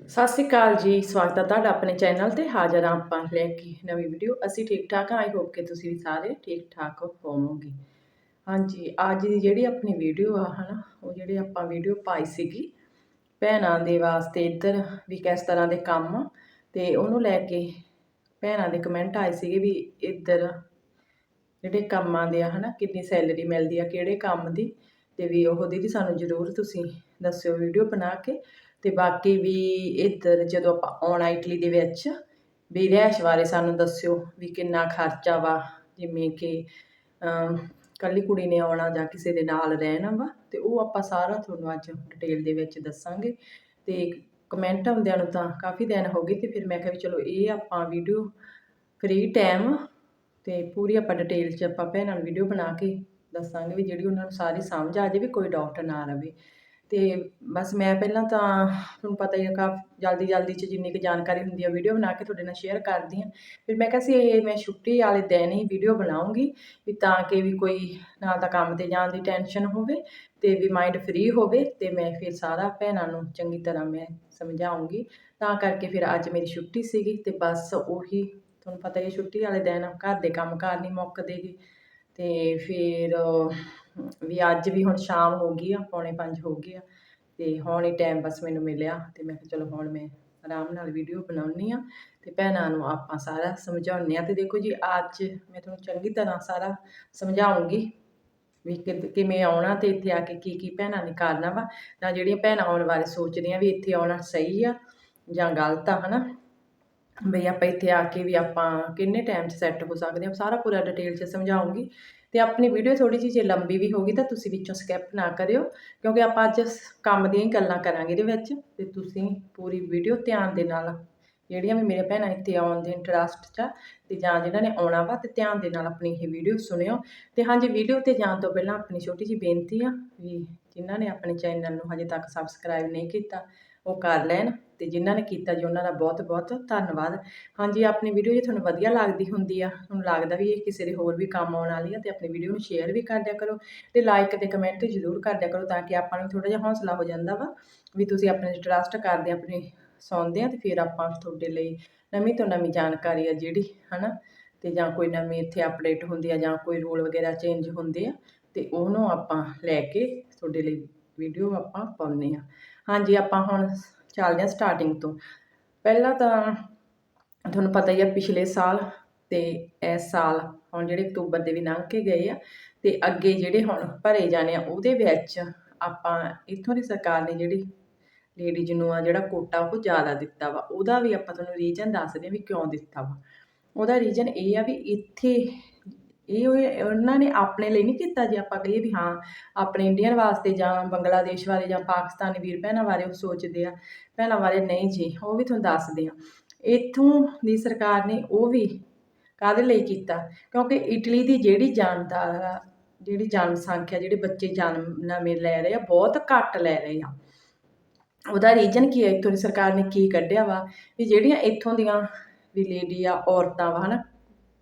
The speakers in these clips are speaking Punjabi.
ਸਤਿ ਸ਼੍ਰੀ ਅਕਾਲ ਜੀ, ਸਵਾਗਤ ਹੈ ਤੁਹਾਡਾ ਆਪਣੇ ਚੈਨਲ ਤੇ ਹਾਜ਼ਰ ਹਾਂ ਆਪਾਂ ਲੈ ਕੇ ਨਵੀਂ ਵੀਡੀਓ। ਅਸੀਂ ਠੀਕ ਠਾਕ ਹਾਂ, ਆਈ ਹੋਪ ਕਿ ਤੁਸੀਂ ਵੀ ਸਾਰੇ ਠੀਕ ਠਾਕ ਹੋਵੋਗੇ। ਹਾਂਜੀ, ਅੱਜ ਦੀ ਜਿਹੜੀ ਆਪਣੀ ਵੀਡੀਓ ਆ, ਹਨਾ, ਉਹ ਜਿਹੜੀ ਆਪਾਂ ਵੀਡੀਓ ਪਾਈ ਸੀਗੀ, ਭੈਣਾਂ ਦੇ ਵਾਸਤੇ ਇੱਧਰ ਵੀ ਕਿਸ ਤਰ੍ਹਾਂ ਦੇ ਕੰਮ ਆ, ਤੇ ਉਹਨੂੰ ਲੈ ਕੇ ਭੈਣਾਂ ਦੇ ਕਮੈਂਟ ਆਏ ਸੀਗੇ ਵੀ ਇੱਧਰ ਜਿਹੜੇ ਕੰਮਾਂ ਦੇ ਆ, ਹਨਾ, ਕਿੰਨੀ ਸੈਲਰੀ ਮਿਲਦੀ ਆ, ਕਿਹੜੇ ਕੰਮ ਦੀ, ਤੇ ਵੀ ਉਹ ਦੀਦੀ ਸਾਨੂੰ ਜ਼ਰੂਰ ਤੁਸੀਂ ਦੱਸਿਓ ਵੀਡੀਓ ਬਣਾ ਕੇ। ਅਤੇ ਬਾਕੀ ਵੀ ਇੱਧਰ ਜਦੋਂ ਆਪਾਂ ਆਉਣਾ ਇਟਲੀ ਦੇ ਵਿੱਚ, ਵੀ ਰਿਹਾਇਸ਼ ਬਾਰੇ ਸਾਨੂੰ ਦੱਸਿਓ ਵੀ ਕਿੰਨਾ ਖਰਚਾ ਵਾ, ਜਿਵੇਂ ਕਿ ਇਕੱਲੀ ਕੁੜੀ ਨੇ ਆਉਣਾ ਜਾਂ ਕਿਸੇ ਦੇ ਨਾਲ ਰਹਿਣਾ ਵਾ ਅਤੇ ਉਹ ਆਪਾਂ ਸਾਰਾ ਤੁਹਾਨੂੰ ਅੱਜ ਡਿਟੇਲ ਦੇ ਵਿੱਚ ਦੱਸਾਂਗੇ। ਅਤੇ ਕਮੈਂਟ ਆਉਂਦਿਆਂ ਨੂੰ ਤਾਂ ਕਾਫੀ ਦਿਨ ਹੋ ਗਏ ਅਤੇ ਫਿਰ ਮੈਂ ਕਿਹਾ ਵੀ ਚਲੋ ਇਹ ਆਪਾਂ ਵੀਡੀਓ ਫ੍ਰੀ ਟਾਈਮ ਅਤੇ ਪੂਰੀ ਆਪਾਂ ਡਿਟੇਲ 'ਚ ਆਪਾਂ ਭੈਣਾਂ ਨੂੰ ਵੀਡੀਓ ਬਣਾ ਕੇ ਦੱਸਾਂਗੇ ਵੀ ਜਿਹੜੀ ਉਹਨਾਂ ਨੂੰ ਸਾਰੀ ਸਮਝ ਆ ਜਾਵੇ, ਕੋਈ ਡਾਊਟ ਨਾ ਰਵੇ। ਅਤੇ ਬਸ ਮੈਂ ਪਹਿਲਾਂ ਤਾਂ ਤੁਹਾਨੂੰ ਪਤਾ ਹੀ ਆ, ਕਾਫੀ ਜਲਦੀ ਜਲਦੀ 'ਚ ਜਿੰਨੀ ਕੁ ਜਾਣਕਾਰੀ ਹੁੰਦੀ ਆ ਵੀਡੀਓ ਬਣਾ ਕੇ ਤੁਹਾਡੇ ਨਾਲ ਸ਼ੇਅਰ ਕਰਦੀ ਹਾਂ ਫਿਰ ਮੈਂ ਕਿਹਾ ਸੀ, ਇਹ ਮੈਂ ਛੁੱਟੀ ਵਾਲੇ ਦਿਨ ਹੀ ਵੀਡੀਓ ਬਣਾਉਂਗੀ, ਵੀ ਤਾਂ ਕਿ ਵੀ ਕੋਈ ਨਾ ਤਾਂ ਕੰਮ ਤੇ ਜਾਣ ਦੀ ਟੈਨਸ਼ਨ ਹੋਵੇ ਤੇ ਵੀ ਮਾਈਂਡ ਫ੍ਰੀ ਹੋਵੇ ਤੇ ਮੈਂ ਫਿਰ ਸਾਰਾ ਭੈਣਾਂ ਨੂੰ ਚੰਗੀ ਤਰ੍ਹਾਂ ਮੈਂ ਸਮਝਾਉਂਗੀ। ਤਾਂ ਕਰਕੇ ਫਿਰ ਅੱਜ ਮੇਰੀ ਛੁੱਟੀ ਸੀਗੀ ਤੇ ਬਸ ਉਹੀ ਤੁਹਾਨੂੰ ਪਤਾ ਹੀ ਹੈ ਛੁੱਟੀ ਵਾਲੇ ਦਿਨ ਘਰ ਦੇ ਕੰਮ ਕਾਰ ਨਹੀਂ ਮੁੱਕਦੇਗੇ ਤੇ ਫਿਰ ਵੀ ਅੱਜ ਵੀ ਹੁਣ ਸ਼ਾਮ ਹੋ ਗਈ ਆ, ਪੌਣੇ 5 ਹੋ ਗਏ ਆ, ਤੇ ਹੁਣ ਹੀ ਟਾਈਮ ਬਸ ਮੈਨੂੰ ਮਿਲਿਆ, ਤੇ ਮੈਂ ਕਿਹਾ ਚਲੋ ਹੁਣ ਮੈਂ ਆਰਾਮ ਨਾਲ ਵੀਡੀਓ ਬਣਾਉਣੀ ਆ, ਤੇ ਭੈਣਾਂ ਨੂੰ ਆਪਾਂ ਸਾਰਾ ਸਮਝਾਉਂਦੇ ਆ, ਤੇ ਦੇਖੋ ਜੀ ਅੱਜ ਮੈਂ ਤੁਹਾਨੂੰ ਚੰਗੀ ਤਰ੍ਹਾਂ ਸਾਰਾ ਸਮਝਾਉਂਗੀ ਵੀ ਕਿ- ਕਿਵੇਂ ਆਉਣਾ ਤੇ ਇੱਥੇ ਆ ਕੇ ਕੀ ਕੀ ਭੈਣਾਂ ਨੇ ਕਰਨਾ ਵਾ, ਤਾਂ ਜਿਹੜੀਆਂ ਭੈਣਾਂ ਆਉਣ ਬਾਰੇ ਸੋਚਦੀਆਂ ਵੀ ਇੱਥੇ ਆਉਣਾ ਸਹੀ ਆ ਜਾਂ ਗਲਤ ਆ, ਹਨਾ? ਬਈ ਆਪਾਂ ਇੱਥੇ ਆ ਕੇ ਵੀ ਆਪਾਂ ਕਿੰਨੇ ਟਾਈਮ 'ਚ ਸੈੱਟ ਹੋ ਸਕਦੇ ਹਾਂ ਸਾਰਾ ਪੂਰਾ ਡਿਟੇਲ 'ਚ ਸਮਝਾਉਂਗੀ ਤੇ ਆਪਣੀ ਵੀਡੀਓ ਥੋੜੀ ਜਿਹੀ ਜੇ ਲੰਬੀ ਵੀ ਹੋਗੀ ਤਾਂ ਤੁਸੀਂ ਵਿੱਚੋਂ ਸਕਿਪ ਨਾ ਕਰਿਓ, ਕਿਉਂਕਿ ਆਪਾਂ ਅੱਜ ਕੰਮ ਦੀਆਂ ਹੀ ਗੱਲਾਂ ਕਰਾਂਗੇ ਇਹਦੇ ਵਿੱਚ, ਤੇ ਤੁਸੀਂ ਪੂਰੀ ਵੀਡੀਓ ਧਿਆਨ ਦੇ ਨਾਲ ਜਿਹੜੀਆਂ ਵੀ ਮੇਰੇ ਭੈਣਾਂ ਇੱਥੇ ਆਉਣ ਦੇ ਇੰਟਰਸਟ 'ਚ ਆ, ਤੇ ਜਾਂ ਜਿਨ੍ਹਾਂ ਨੇ ਆਉਣਾ ਵਾ, ਤੇ ਧਿਆਨ ਦੇ ਨਾਲ ਆਪਣੀ ਇਹ ਵੀਡੀਓ ਸੁਣਿਓ। ਤੇ ਹਾਂਜੀ ਵੀਡੀਓ ਤੇ ਜਾਣ ਤੋਂ ਪਹਿਲਾਂ ਆਪਣੀ ਛੋਟੀ ਜਿਹੀ ਬੇਨਤੀ ਆ ਵੀ ਜਿਨ੍ਹਾਂ ਨੇ ਆਪਣੇ ਚੈਨਲ ਨੂੰ ਹਜੇ ਤੱਕ ਸਬਸਕ੍ਰਾਈਬ ਨਹੀਂ ਕੀਤਾ, ਉਹ ਕਰ ਲੈਣ। ਤੇ ਜਿਨ੍ਹਾਂ ਨੇ ਕੀਤਾ ਜੀ, ਉਹਨਾਂ ਦਾ ਬਹੁਤ ਬਹੁਤ ਧੰਨਵਾਦ। ਹਾਂਜੀ, ਆਪਣੀ ਵੀਡੀਓ ਜੇ ਤੁਹਾਨੂੰ ਵਧੀਆ ਲੱਗਦੀ ਹੁੰਦੀ ਆ, ਤੁਹਾਨੂੰ ਲੱਗਦਾ ਵੀ ਇਹ ਕਿਸੇ ਦੇ ਹੋਰ ਵੀ ਕੰਮ ਆਉਣ ਵਾਲੀ ਆ, ਤੇ ਆਪਣੀ ਵੀਡੀਓ ਨੂੰ ਸ਼ੇਅਰ ਵੀ ਕਰ ਦਿਆ ਕਰੋ ਤੇ ਲਾਈਕ ਤੇ ਕਮੈਂਟ ਜ਼ਰੂਰ ਕਰ ਦਿਆ ਕਰੋ ਤਾਂ ਕਿ ਆਪਾਂ ਨੂੰ ਥੋੜਾ ਜਿਹਾ ਹੌਸਲਾ ਹੋ ਜਾਂਦਾ ਵਾ ਵੀ ਤੁਸੀਂ ਆਪਣੇ ਟਰਸਟ ਕਰਦੇ ਆ, ਆਪਣੀ ਸੁਣਦੇ ਆ ਤੇ ਫਿਰ ਆਪਾਂ ਤੁਹਾਡੇ ਲਈ ਨਵੀਂ ਤੋਂ ਨਵੀਂ ਜਾਣਕਾਰੀ ਆ ਜਿਹੜੀ, ਹਨਾ? ਤੇ ਜਾਂ ਕੋਈ ਨਵੀਂ ਇੱਥੇ ਅਪਡੇਟ ਹੁੰਦੀ ਆ ਜਾਂ ਕੋਈ ਰੂਲ ਵਗੈਰਾ ਚੇਂਜ ਹੁੰਦੇ ਆ, ਤੇ ਉਹਨੂੰ ਆਪਾਂ ਲੈ ਕੇ ਤੁਹਾਡੇ ਲਈ ਵੀਡੀਓ ਆਪਾਂ ਪਾਉਂਦੇ ਆ। ਹਾਂਜੀ, ਆਪਾਂ ਹੁਣ ਚੱਲਦੇ ਹਾਂ ਸਟਾਰਟਿੰਗ ਤੋਂ। ਪਹਿਲਾਂ ਤਾਂ ਤੁਹਾਨੂੰ ਪਤਾ ਹੀ ਆ ਪਿਛਲੇ ਸਾਲ ਤੇ ਇਸ ਸਾਲ ਹੁਣ ਜਿਹੜੇ ਅਕਤੂਬਰ ਦੇ ਵੀ ਲੰਘ ਕੇ ਗਏ ਆ ਤੇ ਅੱਗੇ ਜਿਹੜੇ ਹੁਣ ਭਰੇ ਜਾਣੇ ਆ ਉਹਦੇ ਵਿੱਚ ਆਪਾਂ ਇੱਥੋਂ ਦੀ ਸਰਕਾਰ ਨੇ ਜਿਹੜੀ ਲੇਡੀਜ਼ ਨੂੰ ਆ ਜਿਹੜਾ ਕੋਟਾ ਉਹ ਜ਼ਿਆਦਾ ਦਿੱਤਾ ਵਾ, ਉਹਦਾ ਵੀ ਆਪਾਂ ਤੁਹਾਨੂੰ ਰੀਜ਼ਨ ਦੱਸਦੇ ਹਾਂ ਵੀ ਕਿਉਂ ਦਿੱਤਾ ਵਾ। ਉਹਦਾ ਰੀਜ਼ਨ ਇਹ ਆ ਵੀ ਇੱਥੇ ਇਹ ਉਹਨਾਂ ਨੇ ਆਪਣੇ ਲਈ ਨਹੀਂ ਕੀਤਾ ਜੇ ਆਪਾਂ ਕਹੀਏ ਵੀ ਹਾਂ, ਆਪਣੇ ਇੰਡੀਅਨ ਵਾਸਤੇ ਜਾਂ ਬੰਗਲਾਦੇਸ਼ ਬਾਰੇ ਜਾਂ ਪਾਕਿਸਤਾਨੀ ਵੀਰ ਭੈਣਾਂ ਬਾਰੇ ਉਹ ਸੋਚਦੇ ਆ, ਭੈਣਾਂ ਬਾਰੇ ਨਹੀਂ ਜੀ, ਉਹ ਵੀ ਤੁਹਾਨੂੰ ਦੱਸਦੇ ਆ। ਇੱਥੋਂ ਦੀ ਸਰਕਾਰ ਨੇ ਉਹ ਵੀ ਕਾਹਦੇ ਲਈ ਕੀਤਾ? ਕਿਉਂਕਿ ਇਟਲੀ ਦੀ ਜਿਹੜੀ ਜਾਨਦਾਰ ਆ, ਜਿਹੜੀ ਜਨਸੰਖਿਆ, ਜਿਹੜੇ ਬੱਚੇ ਜਨਮ ਨਵੇਂ ਲੈ ਰਹੇ ਆ, ਬਹੁਤ ਘੱਟ ਲੈ ਰਹੇ ਆ। ਉਹਦਾ ਰੀਜਨ ਕੀ ਹੈ ਇੱਥੋਂ ਦੀ ਸਰਕਾਰ ਨੇ ਕੀ ਕੱਢਿਆ ਵਾ? ਵੀ ਜਿਹੜੀਆਂ ਇੱਥੋਂ ਦੀਆਂ ਵੀ ਲੇਡੀ ਆ, ਔਰਤਾਂ ਵਾ, ਹਨਾ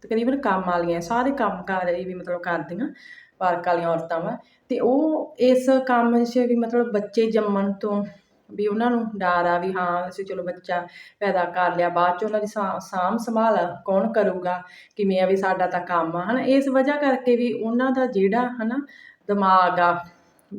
ਤਕਰੀਬਨ ਕੰਮ ਵਾਲੀਆਂ, ਸਾਰੇ ਕੰਮ ਕਾਰ ਵੀ ਮਤਲਬ ਕਰਦੀਆਂ ਵਰਕ ਵਾਲੀਆਂ ਔਰਤਾਂ ਵਾ। ਤੇ ਉਹ ਇਸ ਕੰਮ 'ਚ ਵੀ ਮਤਲਬ ਬੱਚੇ ਜੰਮਣ ਤੋਂ ਵੀ ਉਹਨਾਂ ਨੂੰ ਡਰ ਆ ਵੀ ਹਾਂ, ਅਸੀਂ ਚਲੋ ਬੱਚਾ ਪੈਦਾ ਕਰ ਲਿਆ, ਬਾਅਦ 'ਚ ਉਹਨਾਂ ਦੀ ਸਾ- ਸਾਂਭ ਸੰਭਾਲ ਕੌਣ ਕਰੂਗਾ, ਕਿਵੇਂ ਆ ਵੀ ਸਾਡਾ ਤਾਂ ਕੰਮ ਆ। ਹਨਾ, ਇਸ ਵਜ੍ਹਾ ਕਰਕੇ ਵੀ ਉਹਨਾਂ ਦਾ ਜਿਹੜਾ ਹਨਾ ਦਿਮਾਗ ਆ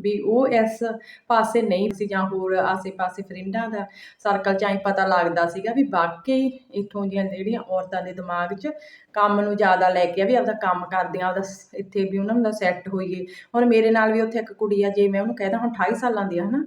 ਵੀ ਉਹ ਇਸ ਪਾਸੇ ਨਹੀਂ ਸੀ ਜਾਂ ਹੋਰ ਆਸੇ-ਪਾਸੇ ਫਰੈਂਡਾਂ ਦਾ ਸਰਕਲ 'ਚ ਐਂ ਪਤਾ ਲੱਗਦਾ ਸੀਗਾ ਵੀ ਵਾਕਈ ਇੱਥੋਂ ਦੀਆਂ ਜਿਹੜੀਆਂ ਔਰਤਾਂ ਦੇ ਦਿਮਾਗ 'ਚ ਕੰਮ ਨੂੰ ਜ਼ਿਆਦਾ ਲੈ ਕੇ ਆ ਵੀ ਆਪਦਾ ਕੰਮ ਕਰਦੀਆਂ ਆਪਦਾ ਇੱਥੇ ਵੀ ਉਹਨਾਂ ਦਾ ਸੈੱਟ ਹੋਈਏ। ਹੁਣ ਮੇਰੇ ਨਾਲ ਵੀ ਉੱਥੇ ਇੱਕ ਕੁੜੀ ਆ, ਜੇ ਮੈਂ ਉਹਨੂੰ ਕਹਿਦਾ ਹੁਣ 28 ਸਾਲਾਂ ਦੀ ਆ, ਹਨਾ।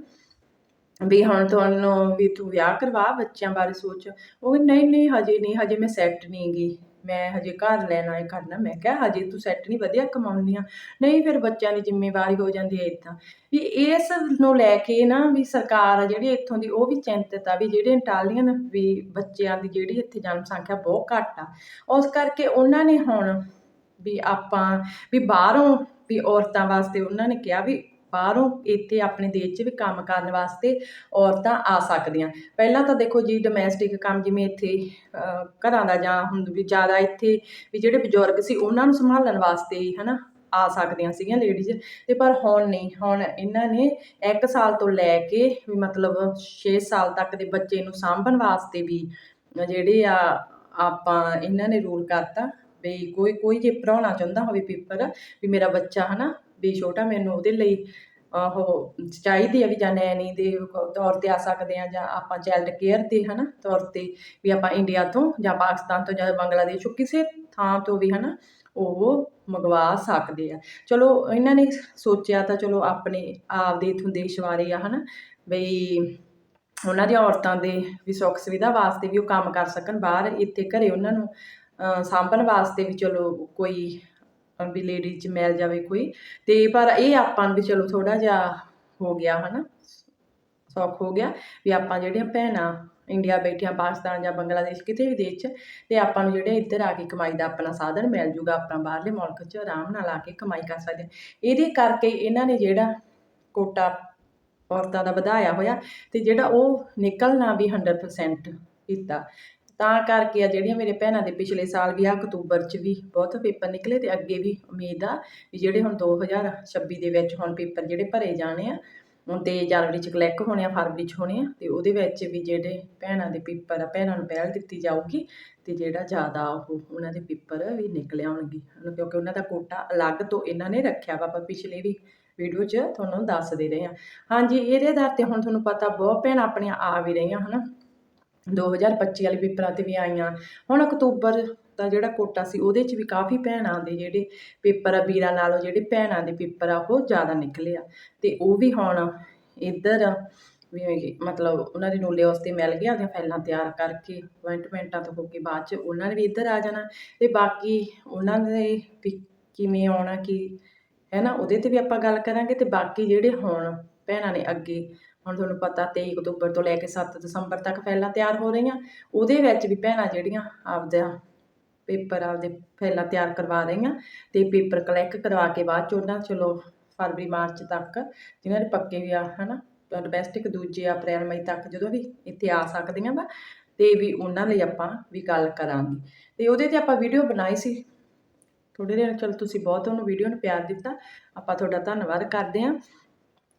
ਵੀ ਹੁਣ ਤੁਹਾਨੂੰ ਵੀ ਤੂੰ ਵਿਆਹ ਕਰਵਾ ਬੱਚਿਆਂ ਬਾਰੇ ਸੋਚ। ਉਹ ਨਹੀਂ ਨਹੀਂ, ਹਜੇ ਨਹੀਂ, ਹਜੇ ਮੈਂ ਸੈੱਟ ਨਹੀਂ ਗਈ ਮੈਂ ਹਜੇ ਘਰ ਲੈਣਾ ਹੈ ਕਰਨਾ ਮੈਂ ਕਿਹਾ ਹਜੇ ਤੂੰ ਸੈੱਟ ਨਹੀਂ ਵਧੀਆ ਕਮਾਉਂਦੀ ਆ। ਨਹੀਂ ਫਿਰ ਬੱਚਿਆਂ ਦੀ ਜ਼ਿੰਮੇਵਾਰੀ ਹੋ ਜਾਂਦੀ ਹੈ ਇੱਦਾਂ। ਵੀ ਇਸ ਨੂੰ ਲੈ ਕੇ ਨਾ ਵੀ ਸਰਕਾਰ ਆ ਜਿਹੜੀ ਇੱਥੋਂ ਦੀ, ਉਹ ਵੀ ਚਿੰਤਤ ਆ ਵੀ ਜਿਹੜੇ ਇੰਟਾਲੀਅਨ ਵੀ ਬੱਚਿਆਂ ਦੀ ਜਿਹੜੀ ਇੱਥੇ ਜਨਸੰਖਿਆ ਬਹੁਤ ਘੱਟ ਆ। ਉਸ ਕਰਕੇ ਉਹਨਾਂ ਨੇ ਹੁਣ ਵੀ ਆਪਾਂ ਵੀ ਬਾਹਰੋਂ ਵੀ ਔਰਤਾਂ ਵਾਸਤੇ ਉਹਨਾਂ ਨੇ ਕਿਹਾ ਵੀ ਬਾਹਰੋਂ ਇੱਥੇ ਆਪਣੇ ਦੇਸ਼ 'ਚ ਵੀ ਕੰਮ ਕਰਨ ਵਾਸਤੇ ਔਰਤਾਂ ਆ ਸਕਦੀਆਂ। ਪਹਿਲਾਂ ਤਾਂ ਦੇਖੋ ਜੀ ਡੋਮੈਸਟਿਕ ਕੰਮ ਜਿਵੇਂ ਇੱਥੇ ਘਰਾਂ ਦਾ ਜਾਂ ਹੁਣ ਵੀ ਜ਼ਿਆਦਾ ਇੱਥੇ ਵੀ ਜਿਹੜੇ ਬਜ਼ੁਰਗ ਸੀ ਉਹਨਾਂ ਨੂੰ ਸੰਭਾਲਣ ਵਾਸਤੇ ਹੀ ਹਨਾ ਆ ਸਕਦੀਆਂ ਸੀਗੀਆਂ ਲੇਡੀਜ਼ ਤੇ ਪਰ ਹੁਣ ਨਹੀਂ, ਹੁਣ ਇਹਨਾਂ ਨੇ 1 ਸਾਲ ਤੋਂ ਲੈ ਕੇ ਵੀ ਮਤਲਬ 6 ਸਾਲ ਤੱਕ ਦੇ ਬੱਚੇ ਨੂੰ ਸਾਂਭਣ ਵਾਸਤੇ ਵੀ ਜਿਹੜੇ ਆ, ਆਪਾਂ ਇਹਨਾਂ ਨੇ ਰੂਲ ਕਰਤਾ ਵੀ ਕੋਈ ਕੋਈ ਜੇ ਪੜਾਉਣਾ ਚਾਹੁੰਦਾ ਹੋਵੇ ਪੇਪਰ ਵੀ ਮੇਰਾ ਬੱਚਾ ਹਨਾ ਵੀ ਛੋਟਾ ਮੈਨੂੰ ਉਹਦੇ ਲਈ। ਉਹ ਚਾਹੀਦੀ ਆ ਵੀ ਜਾਂ ਨੈਣੀ ਦੇ ਤੌਰ ਤੇ ਆ ਸਕਦੇ ਆ ਜਾਂ ਆਪਾਂ ਚਾਈਲਡ ਕੇਅਰ ਦੇ ਹਨਾ ਤੌਰ ਤੇ ਵੀ ਆਪਾਂ ਇੰਡੀਆ ਤੋਂ ਜਾਂ ਪਾਕਿਸਤਾਨ ਤੋਂ ਜਾਂ ਬੰਗਲਾਦੇਸ਼ ਤੋਂ ਕਿਸੇ ਥਾਂ ਤੋਂ ਵੀ ਹਨਾ ਉਹ ਮੰਗਵਾ ਸਕਦੇ ਆ। ਚਲੋ ਇਹਨਾਂ ਨੇ ਸੋਚਿਆ ਤਾਂ ਚਲੋ ਆਪਣੇ ਆਪ ਦੇ ਇਥੋਂ ਦੇਸ਼ ਬਾਰੇ ਆ ਹਨਾ ਬਈ ਉਹਨਾਂ ਦੀਆਂ ਔਰਤਾਂ ਦੇ ਵੀ ਸੁੱਖ ਸੁਵਿਧਾ ਵਾਸਤੇ ਵੀ ਉਹ ਕੰਮ ਕਰ ਸਕਣ ਬਾਹਰ ਇੱਥੇ ਘਰੇ ਉਹਨਾਂ ਨੂੰ ਸਾਂਭਣ ਵਾਸਤੇ ਵੀ ਚਲੋ ਕੋਈ ਵੀ ਲੇਡੀ ਚ ਮਿਲ ਜਾਵੇ ਕੋਈ। ਤੇ ਪਰ ਇਹ ਆਪਾਂ ਨੂੰ ਵੀ ਚਲੋ ਥੋੜਾ ਜਿਹਾ ਹੋ ਗਿਆ ਹਨਾ, ਸੌਖ ਹੋ ਗਿਆ ਵੀ ਆਪਾਂ ਜਿਹੜੀਆਂ ਭੈਣਾਂ ਇੰਡੀਆ ਬੈਠੀਆਂ, ਪਾਕਿਸਤਾਨ ਜਾਂ ਬੰਗਲਾਦੇਸ਼ ਕਿਤੇ ਵੀ ਦੇਸ਼ 'ਚ, ਤੇ ਆਪਾਂ ਨੂੰ ਜਿਹੜੇ ਇੱਧਰ ਆ ਕੇ ਕਮਾਈ ਦਾ ਆਪਣਾ ਸਾਧਨ ਮਿਲ ਜੂਗਾ, ਆਪਾਂ ਬਾਹਰਲੇ ਮੁਲਕ 'ਚ ਆਰਾਮ ਨਾਲ ਆ ਕੇ ਕਮਾਈ ਕਰ ਸਕਦੇ ਇਹਦੇ ਕਰਕੇ ਇਹਨਾਂ ਨੇ ਜਿਹੜਾ ਕੋਟਾ ਔਰਤਾਂ ਦਾ ਵਧਾਇਆ ਹੋਇਆ, ਤੇ ਜਿਹੜਾ ਉਹ ਨਿਕਲਣਾ ਵੀ 100% ਕੀਤਾ। ਤਾਂ ਕਰਕੇ ਆ ਜਿਹੜੀਆਂ ਮੇਰੇ ਭੈਣਾਂ ਦੇ ਪਿਛਲੇ ਸਾਲ ਵੀ ਆ, ਅਕਤੂਬਰ 'ਚ ਵੀ ਬਹੁਤ ਪੇਪਰ ਨਿਕਲੇ ਤੇ ਅੱਗੇ ਵੀ ਉਮੀਦ ਆ ਵੀ ਜਿਹੜੇ ਹੁਣ 2026 ਦੇ ਵਿੱਚ ਹੁਣ ਪੇਪਰ ਜਿਹੜੇ ਭਰੇ ਜਾਣੇ ਆ, ਹੁਣ ਤੇ ਜਨਵਰੀ 'ਚ ਕਲੈਕ ਹੋਣੇ ਆ, ਫਰਵਰੀ 'ਚ ਹੋਣੇ ਆ, ਤੇ ਉਹਦੇ ਵਿੱਚ ਵੀ ਜਿਹੜੇ ਭੈਣਾਂ ਦੇ ਪੇਪਰ ਆ, ਭੈਣਾਂ ਨੂੰ ਪਹਿਲ ਦਿੱਤੀ ਜਾਊਗੀ ਤੇ ਜਿਹੜਾ ਜ਼ਿਆਦਾ ਉਹ ਉਹਨਾਂ ਦੇ ਪੇਪਰ ਵੀ ਨਿਕਲ ਆਉਣਗੇ। ਕਿਉਂਕਿ ਉਹਨਾਂ ਦਾ ਕੋਟਾ ਅਲੱਗ ਤੋਂ ਇਹਨਾਂ ਨੇ ਰੱਖਿਆ ਵਾ, ਆਪਾਂ ਪਿਛਲੇ ਵੀ ਵੀਡੀਓ 'ਚ ਤੁਹਾਨੂੰ ਦੱਸ ਦੇ ਰਹੇ ਹਾਂ ਹਾਂਜੀ, ਇਹਦੇ ਆਧਾਰ ਤੇ ਹੁਣ ਤੁਹਾਨੂੰ ਪਤਾ ਬਹੁਤ ਭੈਣਾਂ ਆਪਣੀਆਂ ਆ ਵੀ ਰਹੀਆਂ, ਹਨਾ। 2025 ਵਾਲੇ ਪੇਪਰਾਂ ਤੇ ਵੀ ਆਈਆਂ। ਹੁਣ ਅਕਤੂਬਰ ਦਾ ਜਿਹੜਾ ਕੋਟਾ ਸੀ, ਉਹਦੇ 'ਚ ਵੀ ਕਾਫੀ ਭੈਣਾਂ ਦੇ ਜਿਹੜੇ ਪੇਪਰ ਆ, ਵੀਰਾਂ ਨਾਲੋਂ ਜਿਹੜੇ ਭੈਣਾਂ ਦੇ ਪੇਪਰ ਆ, ਉਹ ਜ਼ਿਆਦਾ ਨਿਕਲੇ ਆ। ਤੇ ਉਹ ਵੀ ਹੁਣ ਇੱਧਰ ਵੀ ਮਤਲਬ ਉਹਨਾਂ ਦੇ ਨੋਲੇ ਵਾਸਤੇ ਮਿਲ ਗਿਆ ਉਹਦੀਆਂ ਫਾਈਲਾਂ ਤਿਆਰ ਕਰਕੇ ਅਪਾਇੰਟਮੈਂਟਾਂ ਤੋਂ ਹੋ ਕੇ ਬਾਅਦ 'ਚ ਉਹਨਾਂ ਨੇ ਵੀ ਇੱਧਰ ਆ ਜਾਣਾ। ਤੇ ਬਾਕੀ ਉਹਨਾਂ ਦੇ ਕਿਵੇਂ ਆਉਣਾ, ਕੀ, ਹੈ ਨਾ, ਉਹਦੇ ਤੇ ਵੀ ਆਪਾਂ ਗੱਲ ਕਰਾਂਗੇ। ਤੇ ਬਾਕੀ ਜਿਹੜੇ ਹੁਣ ਭੈਣਾਂ ਨੇ ਅੱਗੇ ਹੁਣ ਤੁਹਾਨੂੰ ਪਤਾ 23 ਅਕਤੂਬਰ ਤੋਂ ਲੈ ਕੇ 7 ਦਸੰਬਰ ਤੱਕ ਫਾਈਲਾਂ ਤਿਆਰ ਹੋ ਰਹੀਆਂ। ਉਹਦੇ ਵਿੱਚ ਵੀ ਭੈਣਾਂ ਜਿਹੜੀਆਂ ਆਪਦਾ ਪੇਪਰ ਆਪਦੇ ਫਾਈਲਾਂ ਤਿਆਰ ਕਰਵਾ ਰਹੀਆਂ ਤੇ ਪੇਪਰ ਕਲੈਕ ਕਰਵਾ ਕੇ ਬਾਅਦ ਚ ਉਹਨਾਂ ਚਲੋ ਫਰਵਰੀ, ਮਾਰਚ ਤੱਕ ਜਿਨ੍ਹਾਂ ਦੇ ਪੱਕੇ ਵੀ ਆ, ਹਨਾ ਡੋਮੈਸਟਿਕ ਦੂਜੇ ਅਪ੍ਰੈਲ, ਮਈ ਤੱਕ ਜਦੋਂ ਵੀ ਇੱਥੇ ਆ ਸਕਦੀਆਂ ਵਾ ਤੇ ਵੀ ਉਹਨਾਂ ਲਈ ਆਪਾਂ ਵੀ ਗੱਲ ਕਰਾਂਗੇ। ਤੇ ਉਹਦੇ ਤੇ ਆਪਾਂ ਵੀਡੀਓ ਬਣਾਈ ਸੀ। ਥੋੜੇ ਦਿਨ ਚਲ ਤੁਸੀਂ ਬਹੁਤ ਉਹਨੂੰ ਵੀਡੀਓ ਨੂੰ ਪਿਆਰ ਦਿੱਤਾ। ਆਪਾਂ ਤੁਹਾਡਾ ਧੰਨਵਾਦ ਕਰਦੇ ਹਾਂ।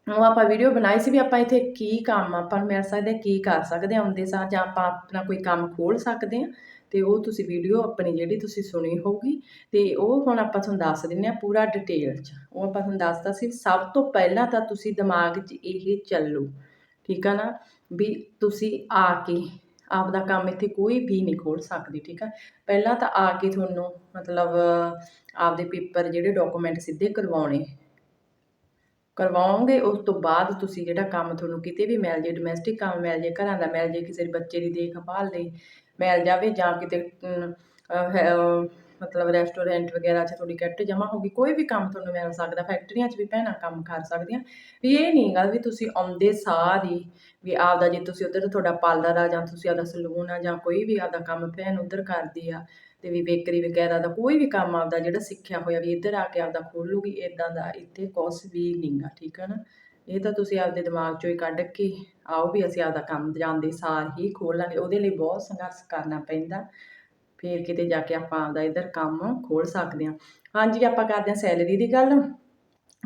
ਉਹ ਆਪਾਂ ਵੀਡੀਓ ਬਣਾਈ ਸੀ ਵੀ ਆਪਾਂ ਇੱਥੇ ਕੀ ਕੰਮ, ਆਪਾਂ ਨੂੰ ਮਿਲ ਸਕਦਾ ਕੀ ਕਰ ਸਕਦੇ ਹਾਂ ਆਉਂਦੇ ਸਾਰ ਜਾਂ ਆਪਾਂ ਆਪਣਾ ਕੋਈ ਕੰਮ ਖੋਲ ਸਕਦੇ ਹਾਂ ਤੇ ਉਹ ਤੁਸੀਂ ਵੀਡੀਓ ਆਪਣੀ ਜਿਹੜੀ ਤੁਸੀਂ ਸੁਣੀ ਹੋਊਗੀ, ਤੇ ਉਹ ਹੁਣ ਆਪਾਂ ਤੁਹਾਨੂੰ ਦੱਸ ਦਿੰਨੇ ਆ ਪੂਰਾ ਡਿਟੇਲ 'ਚ। ਉਹ ਆਪਾਂ ਤੁਹਾਨੂੰ ਦੱਸਦਾ ਸੀ ਸਭ ਤੋਂ ਪਹਿਲਾਂ ਤਾਂ ਤੁਸੀਂ ਦਿਮਾਗ 'ਚ ਇਹ ਚੱਲੋ, ਠੀਕ ਆ ਨਾ? ਵੀ ਤੁਸੀਂ ਆ ਕੇ ਆਪਦਾ ਕੰਮ ਇੱਥੇ ਕੋਈ ਵੀ ਨਹੀਂ ਖੋਲ ਸਕਦੀ, ਠੀਕ ਆ? ਪਹਿਲਾਂ ਤਾਂ ਆ ਕੇ ਤੁਹਾਨੂੰ ਮਤਲਬ ਆਪਦੇ ਪੇਪਰ ਜਿਹੜੇ ਡਾਕੂਮੈਂਟ ਸਿੱਧੇ ਕਰਵਾਉਣੇ ਕਰਵਾਓਗੇ, ਉਸ ਤੋਂ ਬਾਅਦ ਤੁਸੀਂ ਜਿਹੜਾ ਕੰਮ ਤੁਹਾਨੂੰ ਕਿਤੇ ਵੀ ਮਿਲ ਜੇ ਡੋਮੈਸਟਿਕ ਕੰਮ ਮਿਲ ਜੇ ਘਰਾਂ ਦਾ ਮਿਲ ਜੇ ਕਿਸੇ ਬੱਚੇ ਦੀ ਦੇਖਭਾਲ ਲਈ ਮਿਲ ਜਾਵੇ ਜਾਂ ਕਿਤੇ ਮਤਲਬ ਰੈਸਟੋਰੈਂਟ ਵਗੈਰਾ 'ਚ ਤੁਹਾਡੀ ਕਿੱਟ ਜਮ੍ਹਾਂ ਹੋਗੀ ਕੋਈ ਵੀ ਕੰਮ ਤੁਹਾਨੂੰ ਮਿਲ ਸਕਦਾ ਫੈਕਟਰੀਆਂ 'ਚ ਵੀ ਭੈਣਾਂ ਕੰਮ ਕਰ ਸਕਦੀਆਂ। ਵੀ ਇਹ ਨਹੀਂ ਗੱਲ ਵੀ ਤੁਸੀਂ ਆਉਂਦੇ ਸਾਰ ਹੀ ਵੀ ਆਪਦਾ ਜੇ ਤੁਸੀਂ ਉੱਧਰ ਤੁਹਾਡਾ ਪਾਰਲਰ ਆ ਜਾਂ ਤੁਸੀਂ ਆਪਦਾ ਸਲੂਨ ਆ ਜਾਂ ਕੋਈ ਵੀ ਆਪਦਾ ਕੰਮ ਭੈਣ ਉੱਧਰ ਕਰਦੀ ਆ ਤੇ ਵੀ ਬੇਕਰੀ ਵਗੈਰਾ ਦਾ ਕੋਈ ਵੀ ਕੰਮ ਆਪਦਾ ਜਿਹੜਾ ਸਿੱਖਿਆ ਹੋਇਆ ਵੀ ਇੱਧਰ ਆ ਕੇ ਆਪਦਾ ਖੋਲੂਗੀ ਇਦਾਂ ਦਾ ਇੱਥੇ ਕੁਛ ਵੀ ਨਹੀਂਗਾ ਠੀਕ ਹੈ ਨਾ? ਇਹ ਤਾਂ ਤੁਸੀਂ ਆਪਦੇ ਦਿਮਾਗ 'ਚੋਂ ਹੀ ਕੱਢ ਕੇ ਆਓ ਵੀ ਅਸੀਂ ਆਪਦਾ ਕੰਮ ਜਾਂਦੇ ਸਾਰ ਹੀ ਖੋਲਾਂਗੇ ਉਹਦੇ ਲਈ ਬਹੁਤ ਸੰਘਰਸ਼ ਕਰਨਾ ਪੈਂਦਾ। ਫਿਰ ਕਿਤੇ ਜਾ ਕੇ ਆਪਾਂ ਆਪਦਾ ਇੱਧਰ ਕੰਮ ਖੋਲ ਸਕਦੇ ਹਾਂ। ਹਾਂਜੀ, ਆਪਾਂ ਕਰਦੇ ਹਾਂ ਸੈਲਰੀ ਦੀ ਗੱਲ।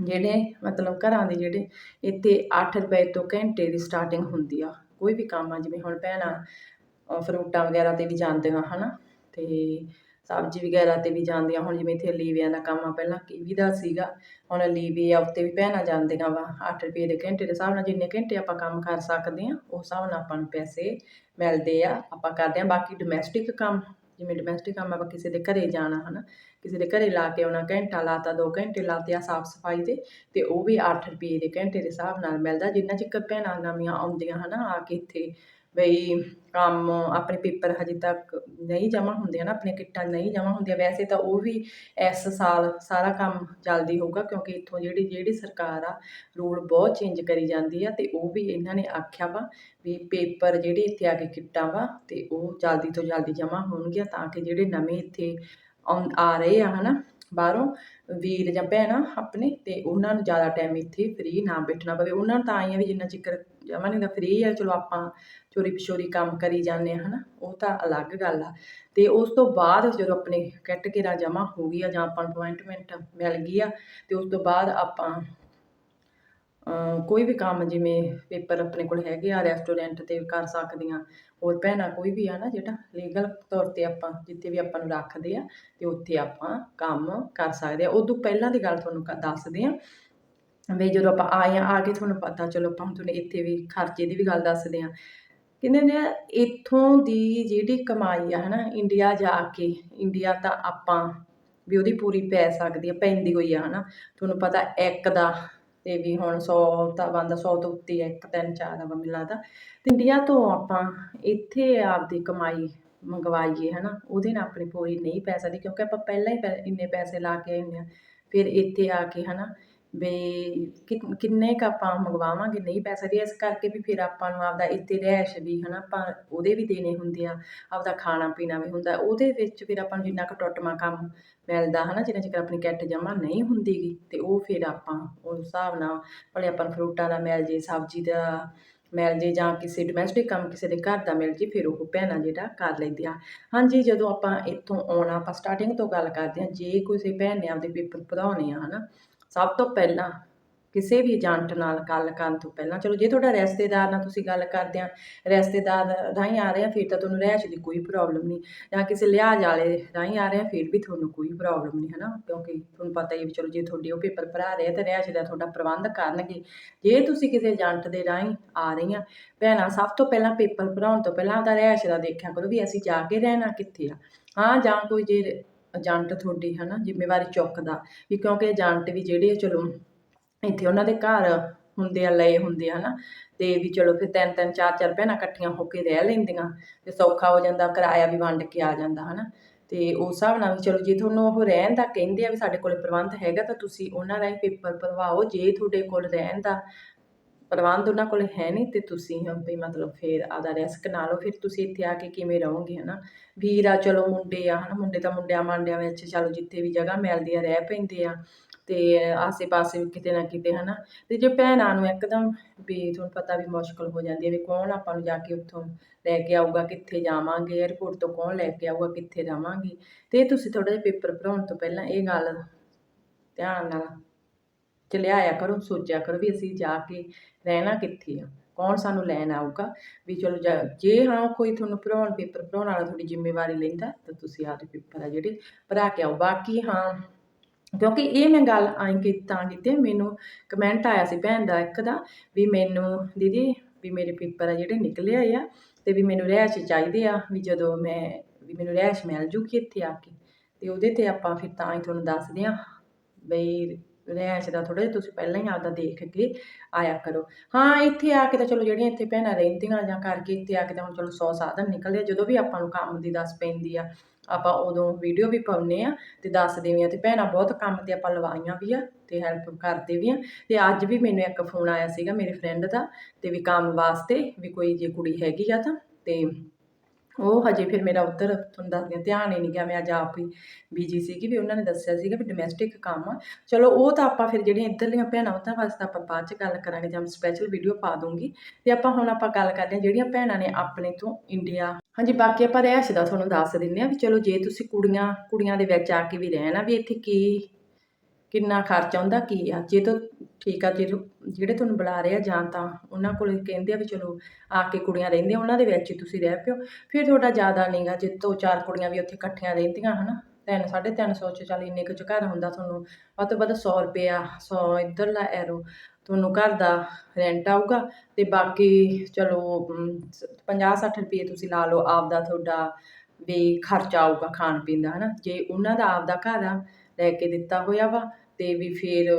ਜਿਹੜੇ ਮਤਲਬ ਘਰਾਂ ਦੇ ਜਿਹੜੇ ਇੱਥੇ 8 ਰੁਪਏ ਤੋਂ ਘੰਟੇ ਦੀ ਸਟਾਰਟਿੰਗ ਹੁੰਦੀ ਆ, ਕੋਈ ਵੀ ਕੰਮ ਆ, ਜਿਵੇਂ ਹੁਣ ਭੈਣਾਂ ਫਰੂਟਾਂ ਵਗੈਰਾ ਤੇ ਵੀ ਜਾਂਦੀਆਂ ਹਨਾ? ਤੇ ਸਬਜ਼ੀ ਵਗੈਰਾ ਤੇ ਵੀ ਜਾਂਦੀਆਂ। ਹੁਣ ਜਿਵੇਂ ਇੱਥੇ ਲੀਵਿਆਂ ਦਾ ਕੰਮ ਆ, ਪਹਿਲਾਂ ਕੀਵੀ ਦਾ ਸੀਗਾ, ਹੁਣ ਲੀਵੇ ਆ ਉੱਤੇ ਵੀ ਭੈਣਾਂ ਜਾਂਦੀਆਂ ਵਾ 8 ਰੁਪਏ ਦੇ ਘੰਟੇ ਦੇ ਹਿਸਾਬ ਨਾਲ ਜਿੰਨੇ ਘੰਟੇ ਆਪਾਂ ਕੰਮ ਕਰ ਸਕਦੇ ਆ ਉਸ ਹਿਸਾਬ ਨਾਲ ਆਪਾਂ ਨੂੰ ਪੈਸੇ ਮਿਲਦੇ ਆ। ਆਪਾਂ ਕਰਦੇ ਆ ਬਾਕੀ ਡੋਮੈਸਟਿਕ ਕੰਮ, ਜਿਵੇਂ ਡੋਮੈਸਟਿਕ ਕੰਮ ਆਪਾਂ ਕਿਸੇ ਦੇ ਘਰੇ ਜਾਣਾ ਹਨਾ ਕਿਸੇ ਦੇ ਘਰੇ ਲਾ ਕੇ ਆਉਣਾ, ਘੰਟਾ ਲਾਤਾ 2 ਘੰਟੇ ਲਾਤੇ ਆ ਸਾਫ਼ ਸਫ਼ਾਈ ਦੇ ਤੇ ਉਹ ਵੀ 8 ਰੁਪਏ ਦੇ ਘੰਟੇ ਦੇ ਹਿਸਾਬ ਨਾਲ ਮਿਲਦਾ, ਜਿੰਨਾ ਚਿਰ ਭੈਣਾਂ ਨਵੀਆਂ ਆਉਂਦੀਆਂ ਹਨਾ ਆ ਕੇ ਇੱਥੇ, ਬਈ ਕੰਮ ਆਪਣੇ ਪੇਪਰ ਹਜੇ ਤੱਕ ਨਹੀਂ ਜਮ੍ਹਾਂ ਹੁੰਦੇ ਹਨ ਆਪਣੇ ਕਿੱਟਾਂ ਨਹੀਂ ਜਮ੍ਹਾਂ ਹੁੰਦੀਆਂ, ਵੈਸੇ ਤਾਂ ਉਹ ਵੀ ਇਸ ਸਾਲ ਸਾਰਾ ਕੰਮ ਜਲਦੀ ਹੋਊਗਾ, ਕਿਉਂਕਿ ਇੱਥੋਂ ਜਿਹੜੀ ਜਿਹੜੀ ਸਰਕਾਰ ਆ, ਰੂਲ ਬਹੁਤ ਚੇਂਜ ਕਰੀ ਜਾਂਦੀ ਆ, ਤੇ ਉਹ ਵੀ ਇਹਨਾਂ ਨੇ ਆਖਿਆ ਵਾ ਵੀ ਪੇਪਰ ਜਿਹੜੇ ਇੱਥੇ ਆ ਕੇ ਕਿੱਟਾਂ ਵਾ, ਤੇ ਉਹ ਜਲਦੀ ਤੋਂ ਜਲਦੀ ਜਮ੍ਹਾਂ ਹੋਣਗੀਆਂ, ਤਾਂ ਕਿ ਜਿਹੜੇ ਨਵੇਂ ਇੱਥੇ ਆ ਰਹੇ ਆ ਹਨਾ ਬਾਹਰੋਂ ਵੀਰ ਜਾਂ ਭੈਣਾਂ ਆਪਣੇ ਤੇ ਉਹਨਾਂ ਨੂੰ ਜ਼ਿਆਦਾ ਟਾਈਮ ਇੱਥੇ ਫ੍ਰੀ ਨਾ ਬੈਠਣਾ ਪਵੇ। ਉਹਨਾਂ ਨੂੰ ਤਾਂ ਆਈਆਂ ਵੀ ਜਿੰਨਾ ਚਿਰ ਜਮਾ ਨਹੀਂ ਦਾ ਫ੍ਰੀ ਆ, ਚਲੋ ਆਪਾਂ ਚੋਰੀ ਪਛੋਰੀ ਕੰਮ ਕਰੀ ਜਾਂਦੇ ਹਾਂ ਹਨਾ, ਉਹ ਤਾਂ ਅਲੱਗ ਗੱਲ ਆ। ਤੇ ਉਸ ਤੋਂ ਬਾਅਦ ਜਦੋਂ ਆਪਣੇ ਕਿੱਟ ਕਿਰਾ ਜਮਾ ਹੋ ਗਈ ਆ ਜਾਂ ਆਪਾਂ ਨੂੰ ਅਪਾਇੰਟਮੈਂਟ ਮਿਲ ਗਈ ਆ, ਤੇ ਉਸ ਤੋਂ ਬਾਅਦ ਆਪਾਂ ਕੋਈ ਵੀ ਕੰਮ ਜਿਵੇਂ ਪੇਪਰ ਆਪਣੇ ਕੋਲ ਹੈਗੇ ਆ ਰੈਸਟੋਰੈਂਟ ਤੇ ਕਰ ਸਕਦੀਆਂ ਹੋਰ ਭੈਣਾਂ ਕੋਈ ਵੀ ਆ ਨਾ ਜਿਹੜਾ ਲੀਗਲ ਤੌਰ ਤੇ ਆਪਾਂ ਜਿੱਥੇ ਵੀ ਆਪਾਂ ਨੂੰ ਰੱਖਦੇ ਆ ਤੇ ਉੱਥੇ ਆਪਾਂ ਕੰਮ ਕਰ ਸਕਦੇ ਆ। ਉਦੋਂ ਪਹਿਲਾਂ ਦੀ ਗੱਲ ਤੁਹਾਨੂੰ ਕ- ਦੱਸਦੇ ਆ ਵੀ ਜਦੋਂ ਆਪਾਂ ਆਏ ਆ ਆ ਕੇ ਤੁਹਾਨੂੰ ਪਤਾ, ਚਲੋ ਆਪਾਂ ਹੁਣ ਤੁਹਾਨੂੰ ਇੱਥੇ ਵੀ ਖਰਚੇ ਦੀ ਵੀ ਗੱਲ ਦੱਸਦੇ ਆ। ਕਹਿੰਦੇ ਨੇ ਇੱਥੋਂ ਦੀ ਜਿਹੜੀ ਕਮਾਈ ਆ ਹਨਾ, ਇੰਡੀਆ ਜਾ ਕੇ, ਇੰਡੀਆ ਤਾਂ ਆਪਾਂ ਵੀ ਉਹਦੀ ਪੂਰੀ ਪੈ ਸਕਦੀ ਆ, ਪੈਂਦੀ ਹੋਈ ਆ ਹਨਾ। ਤੁਹਾਨੂੰ ਪਤਾ ਇੱਕ ਦਾ ਤੇ ਵੀ ਹੁਣ 100 ਤਾਂ ਬੰਦਾ 100 ਤੋਂ ਉੱਤੇ ਆ, ਇੱਕ ਤਿੰਨ ਚਾਰ ਦਾ ਮੈਨੂੰ ਲੱਗਦਾ। ਤੇ ਇੰਡੀਆ ਤੋਂ ਆਪਾਂ ਇੱਥੇ ਆਪਦੀ ਕਮਾਈ ਮੰਗਵਾਈਏ ਹਨਾ? ਉਹਦੇ ਨਾਲ ਆਪਣੀ ਪੂਰੀ ਨਹੀਂ ਪੈ ਸਕਦੀ ਕਿਉਂਕਿ ਆਪਾਂ ਪਹਿਲਾਂ ਹੀ ਪੈ- ਇੰਨੇ ਪੈਸੇ ਲਾ ਕੇ ਆਏ ਹੁੰਦੇ ਆ। ਫਿਰ ਇੱਥੇ ਆ ਕੇ ਹਨਾ? ਵੀ ਕਿੰਨੇ ਕ ਆਪਾਂ ਮੰਗਵਾਵਾਂਗੇ, ਨਹੀਂ ਪੈ ਸਕਦੀ ਇਸ ਕਰਕੇ ਵੀ ਫਿਰ ਆਪਾਂ ਨੂੰ ਆਪਦਾ ਇੱਥੇ ਰਹਿਸ਼ ਵੀ, ਹਨਾ, ਆਪਾਂ ਉਹਦੇ ਵੀ ਦੇਣੇ ਹੁੰਦੇ ਆ, ਆਪਦਾ ਖਾਣਾ ਪੀਣਾ ਵੀ ਹੁੰਦਾ, ਉਹਦੇ ਵਿੱਚ ਫਿਰ ਆਪਾਂ ਨੂੰ ਜਿੰਨਾ ਕੁ ਟੁੱਟਵਾਂ ਕੰਮ ਮਿਲਦਾ, ਹਨਾ, ਜਿੰਨਾ ਚਿਰ ਆਪਣੀ ਕਿੱਟ ਜਮ੍ਹਾਂ ਨਹੀਂ ਹੁੰਦੀ ਗੀ ਤੇ ਉਹ ਫਿਰ ਆਪਾਂ ਉਸ ਹਿਸਾਬ ਨਾਲ, ਭਲੇ ਆਪਾਂ ਨੂੰ ਫਰੂਟਾਂ ਦਾ ਮਿਲ ਜੇ, ਸਬਜ਼ੀ ਦਾ ਮਿਲ ਜੇ, ਜਾਂ ਕਿਸੇ ਡੋਮੈਸਟਿਕ ਕੰਮ ਕਿਸੇ ਦੇ ਘਰ ਦਾ ਮਿਲ ਜੇ, ਫਿਰ ਉਹ ਭੈਣਾਂ ਜਿਹੜਾ ਕਰ ਲੈਂਦੇ ਆ। ਹਾਂਜੀ, ਜਦੋਂ ਆਪਾਂ ਇੱਥੋਂ ਆਉਣਾ, ਆਪਾਂ ਸਟਾਰਟਿੰਗ ਤੋਂ ਗੱਲ ਕਰਦੇ ਹਾਂ, ਜੇ ਕਿਸੇ ਭੈਣ ਨੇ ਆਪਦੇ ਪੇਪਰ ਵਧਾਉਣੇ ਆ, ਹਨਾ ਸਭ ਤੋਂ ਪਹਿਲਾਂ ਕਿਸੇ ਵੀ ਏਜੰਟ ਨਾਲ ਗੱਲ ਕਰਨ ਤੋਂ ਪਹਿਲਾਂ, ਚਲੋ ਜੇ ਤੁਹਾਡਾ ਰਿਸ਼ਤੇਦਾਰ ਨਾਲ ਤੁਸੀਂ ਗੱਲ ਕਰਦੇ ਆ, ਰਿਸ਼ਤੇਦਾਰ ਰਾਹੀਂ ਆ ਰਹੇ ਆ, ਫਿਰ ਤਾਂ ਤੁਹਾਨੂੰ ਰਹਿਸ਼ ਦੀ ਕੋਈ ਪ੍ਰੋਬਲਮ ਨਹੀਂ। ਜਾਂ ਕਿਸੇ ਲਿਹਾਜ਼ ਵਾਲੇ ਰਾਹੀਂ ਆ ਰਹੇ ਆ, ਫਿਰ ਵੀ ਤੁਹਾਨੂੰ ਕੋਈ ਪ੍ਰੋਬਲਮ ਨਹੀਂ, ਹਨਾ? ਕਿਉਂਕਿ ਤੁਹਾਨੂੰ ਪਤਾ ਹੀ ਵੀ ਚਲੋ ਜੇ ਤੁਹਾਡੇ ਉਹ ਪੇਪਰ ਭਰਾ ਰਹੇ ਤਾਂ ਰਹਿਸ਼ ਦਾ ਤੁਹਾਡਾ ਪ੍ਰਬੰਧ ਕਰਨਗੇ। ਜੇ ਤੁਸੀਂ ਕਿਸੇ ਏਜੰਟ ਦੇ ਰਾਹੀਂ ਆ ਰਹੀਆਂ ਭੈਣਾਂ, ਸਭ ਤੋਂ ਪਹਿਲਾਂ ਪੇਪਰ ਭਰਾਉਣ ਤੋਂ ਪਹਿਲਾਂ ਤਾਂ ਰਹਿਸ਼ ਦਾ ਦੇਖਿਆ ਕਰੋ ਵੀ ਅਸੀਂ ਜਾ ਕੇ ਰਹਿਣਾ ਕਿੱਥੇ ਆ। ਹਾਂ, ਜਾਂ ਕੋਈ ਜੇ ਏਜੰਟ ਤੁਹਾਡੀ, ਹਨਾ, ਜ਼ਿੰਮੇਵਾਰੀ ਚੁੱਕਦਾ। ਵੀ ਕਿਉਂਕਿ ਏਜੰਟ ਵੀ ਜਿਹੜੇ ਚਲੋ, ਇੱਥੇ ਉਹਨਾਂ ਦੇ ਘਰ ਹੁੰਦੇ ਆ, ਲਏ ਹੁੰਦੇ ਆ, ਹਨਾ। ਤੇ ਵੀ ਚਲੋ, ਫਿਰ ਤਿੰਨ ਤਿੰਨ, ਚਾਰ ਚਾਰ ਭੈਣਾਂ ਇਕੱਠੀਆਂ ਹੋ ਕੇ ਰਹਿ ਲੈਂਦੀਆਂ। ਤੇ ਸੌਖਾ ਹੋ ਜਾਂਦਾ, ਕਿਰਾਇਆ ਵੀ ਵੰਡ ਕੇ ਆ ਜਾਂਦਾ, ਹਨਾ। ਤੇ ਉਸ ਹਿਸਾਬ ਨਾਲ ਵੀ ਚਲੋ, ਜੇ ਤੁਹਾਨੂੰ ਉਹ ਰਹਿਣ ਦਾ ਕਹਿੰਦੇ ਆ ਵੀ ਸਾਡੇ ਕੋਲ ਪ੍ਰਬੰਧ ਹੈਗਾ, ਤਾਂ ਤੁਸੀਂ ਉਹਨਾਂ ਰਾਹੀਂ ਪੇਪਰ ਭਰਵਾਓ। ਜੇ ਤੁਹਾਡੇ ਕੋਲ ਰਹਿਣ ਦਾ ਪ੍ਰਬੰਧ ਉਹਨਾਂ ਕੋਲ ਹੈ ਨਹੀਂ ਤੇ ਤੁਸੀਂ ਵੀ ਮਤਲਬ ਫਿਰ ਆਦਾ ਰਿਸਕ ਨਾ ਲਓ ਫਿਰ ਤੁਸੀਂ ਇੱਥੇ ਆ ਕੇ ਕਿਵੇਂ ਰਹੋਗੇ, ਹਨਾ? ਵੀਰ ਆ, ਚਲੋ ਮੁੰਡੇ ਆ, ਹਨਾ? ਮੁੰਡੇ ਤਾਂ ਮੁੰਡਿਆਂ ਮਾਂਡਿਆਂ ਵਿੱਚ ਚਲੋ ਜਿੱਥੇ ਵੀ ਜਗ੍ਹਾ ਮਿਲਦੀ ਆ ਰਹਿ ਪੈਂਦੇ ਆ ਤੇ ਆਸੇ ਪਾਸੇ ਵੀ ਕਿਤੇ ਨਾ ਕਿਤੇ, ਹਨਾ? ਤੇ ਜੇ ਭੈਣਾਂ ਨੂੰ ਇੱਕਦਮ ਵੀ ਤੁਹਾਨੂੰ ਪਤਾ ਵੀ ਮੁਸ਼ਕਲ ਹੋ ਜਾਂਦੀ ਹੈ ਵੀ ਕੌਣ ਆਪਾਂ ਨੂੰ ਜਾ ਕੇ ਉੱਥੋਂ ਲੈ ਕੇ ਆਊਗਾ, ਕਿੱਥੇ ਜਾਵਾਂਗੇ 에ਅਰਪੋਰਟ ਤੋਂ ਕੌਣ ਲੈ ਕੇ ਆਊਗਾ, ਕਿੱਥੇ ਰਵਾਂਗੇ? ਤੇ ਤੁਸੀਂ ਥੋੜਾ ਜਿਹਾ ਪੇਪਰ ਭਰਾਉਣ ਤੋਂ ਪਹਿਲਾਂ ਇਹ ਗੱਲ ਧਿਆਨ ਨਾਲ ਲਿਆਇਆ ਕਰੋ, ਸੋਚਿਆ ਕਰੋ ਵੀ ਅਸੀਂ ਜਾ ਕੇ ਰਹਿਣਾ ਕਿੱਥੇ ਆ? ਕੌਣ ਸਾਨੂੰ ਲੈਣ ਆਊਗਾ? ਵੀ ਚਲੋ ਜਾ- ਜੇ ਹਾਂ ਕੋਈ ਤੁਹਾਨੂੰ ਭਰਾਉਣ, ਪੇਪਰ ਭਰਾਉਣ ਵਾਲਾ ਤੁਹਾਡੀ ਜ਼ਿੰਮੇਵਾਰੀ ਲੈਂਦਾ, ਤਾਂ ਤੁਸੀਂ ਆਪਦੇ ਪੇਪਰ ਆ ਜਿਹੜੇ ਭਰਾ ਕੇ ਆਓ। ਬਾਕੀ ਹਾਂ, ਕਿਉਂਕਿ ਇਹ ਮੈਂ ਗੱਲ ਆਈ ਕਿ ਤਾਂ ਕੀਤੀ, ਮੈਨੂੰ ਕਮੈਂਟ ਆਇਆ ਸੀ ਭੈਣ ਦਾ ਇੱਕ ਦਾ, ਵੀ ਮੈਨੂੰ, ਦੀਦੀ ਵੀ ਮੇਰੇ ਪੇਪਰ ਆ ਜਿਹੜੇ ਨਿਕਲੇ ਆਏ ਆ, ਤੇ ਵੀ ਮੈਨੂੰ ਰਹਿਸ਼ ਚਾਹੀਦੇ ਆ, ਵੀ ਜਦੋਂ ਮੈਂ, ਵੀ ਮੈਨੂੰ ਰਹਿਸ਼ ਮਿਲ ਜੂਗੀ ਇੱਥੇ ਆ ਕੇ, ਤੇ ਉਹਦੇ ਤੇ ਆਪਾਂ ਫਿਰ ਤਾਂ ਹੀ ਤੁਹਾਨੂੰ ਦੱਸਦੇ ਆ, ਬਈ ਰਹਿਸ਼ ਦਾ ਥੋੜਾ ਜਿਹਾ ਤੁਸੀਂ ਪਹਿਲਾਂ ਹੀ ਆਪਦਾ ਦੇਖ ਕੇ ਆਇਆ ਕਰੋ। ਹਾਂ, ਇੱਥੇ ਆ ਕੇ ਤਾਂ ਚਲੋ ਜਿਹੜੀਆਂ ਇੱਥੇ ਭੈਣਾਂ ਰਹਿੰਦੀਆਂ ਜਾਂ ਕਰਕੇ ਇੱਥੇ ਆ ਕੇ ਤਾਂ ਹੁਣ ਚਲੋ 100 ਸਾਧਨ ਨਿਕਲਦੇ ਆ, ਜਦੋਂ ਵੀ ਆਪਾਂ ਨੂੰ ਕੰਮ ਦੀ ਦੱਸ ਪੈਂਦੀ ਆ, ਆਪਾਂ ਉਦੋਂ ਵੀਡੀਓ ਵੀ ਪਾਉਂਦੇ ਆ ਤੇ ਦੱਸਦੇ ਵੀ ਆ ਤੇ ਭੈਣਾਂ ਬਹੁਤ ਕੰਮ ਤੇ ਆਪਾਂ ਲਵਾਈਆਂ ਵੀ ਆ ਤੇ ਹੈਲਪ ਕਰਦੇ ਵੀ ਆ। ਤੇ ਅੱਜ ਵੀ ਮੈਨੂੰ ਇੱਕ ਫੋਨ ਆਇਆ ਸੀਗਾ ਮੇਰੇ ਫਰੈਂਡ ਦਾ ਤੇ ਵੀ ਕੰਮ ਵਾਸਤੇ ਵੀ ਕੋਈ ਜੇ ਕੁੜੀ ਹੈਗੀ ਆ ਤਾਂ ਤੇ ਉਹ ਹਜੇ ਫਿਰ ਮੇਰਾ ਉੱਧਰ ਤੁਹਾਨੂੰ ਦੱਸਦੀ ਹਾਂ, ਧਿਆਨ ਹੀ ਨਹੀਂ ਗਿਆ ਮੈਂ ਅੱਜ ਆਪ ਹੀ ਬੀਜੀ ਸੀਗੀ ਵੀ ਉਹਨਾਂ ਨੇ ਦੱਸਿਆ ਸੀਗਾ ਵੀ ਡੋਮੈਸਟਿਕ ਕੰਮ ਆ। ਚਲੋ ਉਹ ਤਾਂ ਆਪਾਂ ਫਿਰ ਜਿਹੜੀਆਂ ਇੱਧਰਲੀਆਂ ਭੈਣਾਂ ਉਹਨਾਂ ਵਾਸਤੇ ਆਪਾਂ ਬਾਅਦ ਚ ਗੱਲ ਕਰਾਂਗੇ ਜਾਂ ਸਪੈਸ਼ਲ ਵੀਡੀਓ ਪਾ ਦੂੰਗੀ ਤੇ ਆਪਾਂ ਹੁਣ ਆਪਾਂ ਗੱਲ ਕਰਦੇ ਹਾਂ ਜਿਹੜੀਆਂ ਭੈਣਾਂ ਨੇ ਆਪਣੇ ਤੋਂ ਇੰਡੀਆ ਹਾਂਜੀ, ਬਾਕੀ ਆਪਾਂ ਰਹਿਸ਼ ਦਾ ਤੁਹਾਨੂੰ ਦੱਸ ਦਿੰਦੇ ਆ ਵੀ ਚਲੋ ਜੇ ਤੁਸੀਂ ਕੁੜੀਆਂ ਕੁੜੀਆਂ ਦੇ ਵਿੱਚ ਆ ਕੇ ਵੀ ਰਹਿਣਾ ਵੀ ਇੱਥੇ ਕੀ ਕਿੰਨਾ ਖਰਚਾ ਹੁੰਦਾ, ਕੀ ਆ? ਜੇ ਤਾਂ ਠੀਕ ਆ, ਜੇ ਜਿਹੜੇ ਤੁਹਾਨੂੰ ਬੁਲਾ ਰਹੇ ਆ ਜਾਂ ਤਾਂ ਉਹਨਾਂ ਕੋਲ ਕਹਿੰਦੇ ਆ ਵੀ ਚਲੋ ਆ ਕੇ ਕੁੜੀਆਂ ਰਹਿੰਦੀਆਂ, ਉਹਨਾਂ ਦੇ ਵਿੱਚ ਹੀ ਤੁਸੀਂ ਰਹਿ ਪਿਓ। ਫਿਰ ਤੁਹਾਡਾ ਜ਼ਿਆਦਾ ਨਹੀਂਗਾ ਜੇ ਦੋ ਚਾਰ ਕੁੜੀਆਂ ਵੀ ਉੱਥੇ ਇਕੱਠੀਆਂ ਰਹਿੰਦੀਆਂ, ਹਨਾ? ਤਿੰਨ, ਸਾਢੇ ਤਿੰਨ ਸੌ ਚ ਚੱਲ ਇੰਨੇ ਕੁ ਚ ਘਰ ਹੁੰਦਾ ਤੁਹਾਨੂੰ, ਵੱਧ ਤੋਂ ਵੱਧ 100 ਰੁਪਇਆ 100 ਇੱਧਰਲਾ ਐਰੋ ਤੁਹਾਨੂੰ ਘਰ ਦਾ ਰੈਂਟ ਆਊਗਾ ਤੇ ਬਾਕੀ ਚਲੋ 50 60 ਰੁਪਏ ਤੁਸੀਂ ਲਾ ਲਓ, ਆਪਦਾ ਤੁਹਾਡਾ ਵੀ ਖਰਚਾ ਆਊਗਾ ਖਾਣ ਪੀਣ ਦਾ, ਹਨਾ? ਜੇ ਉਹਨਾਂ ਦਾ ਆਪਦਾ ਘਰ ਆ, ਲੈ ਕੇ ਦਿੱਤਾ ਹੋਇਆ ਵਾ ਤੇ ਵੀ ਫਿਰ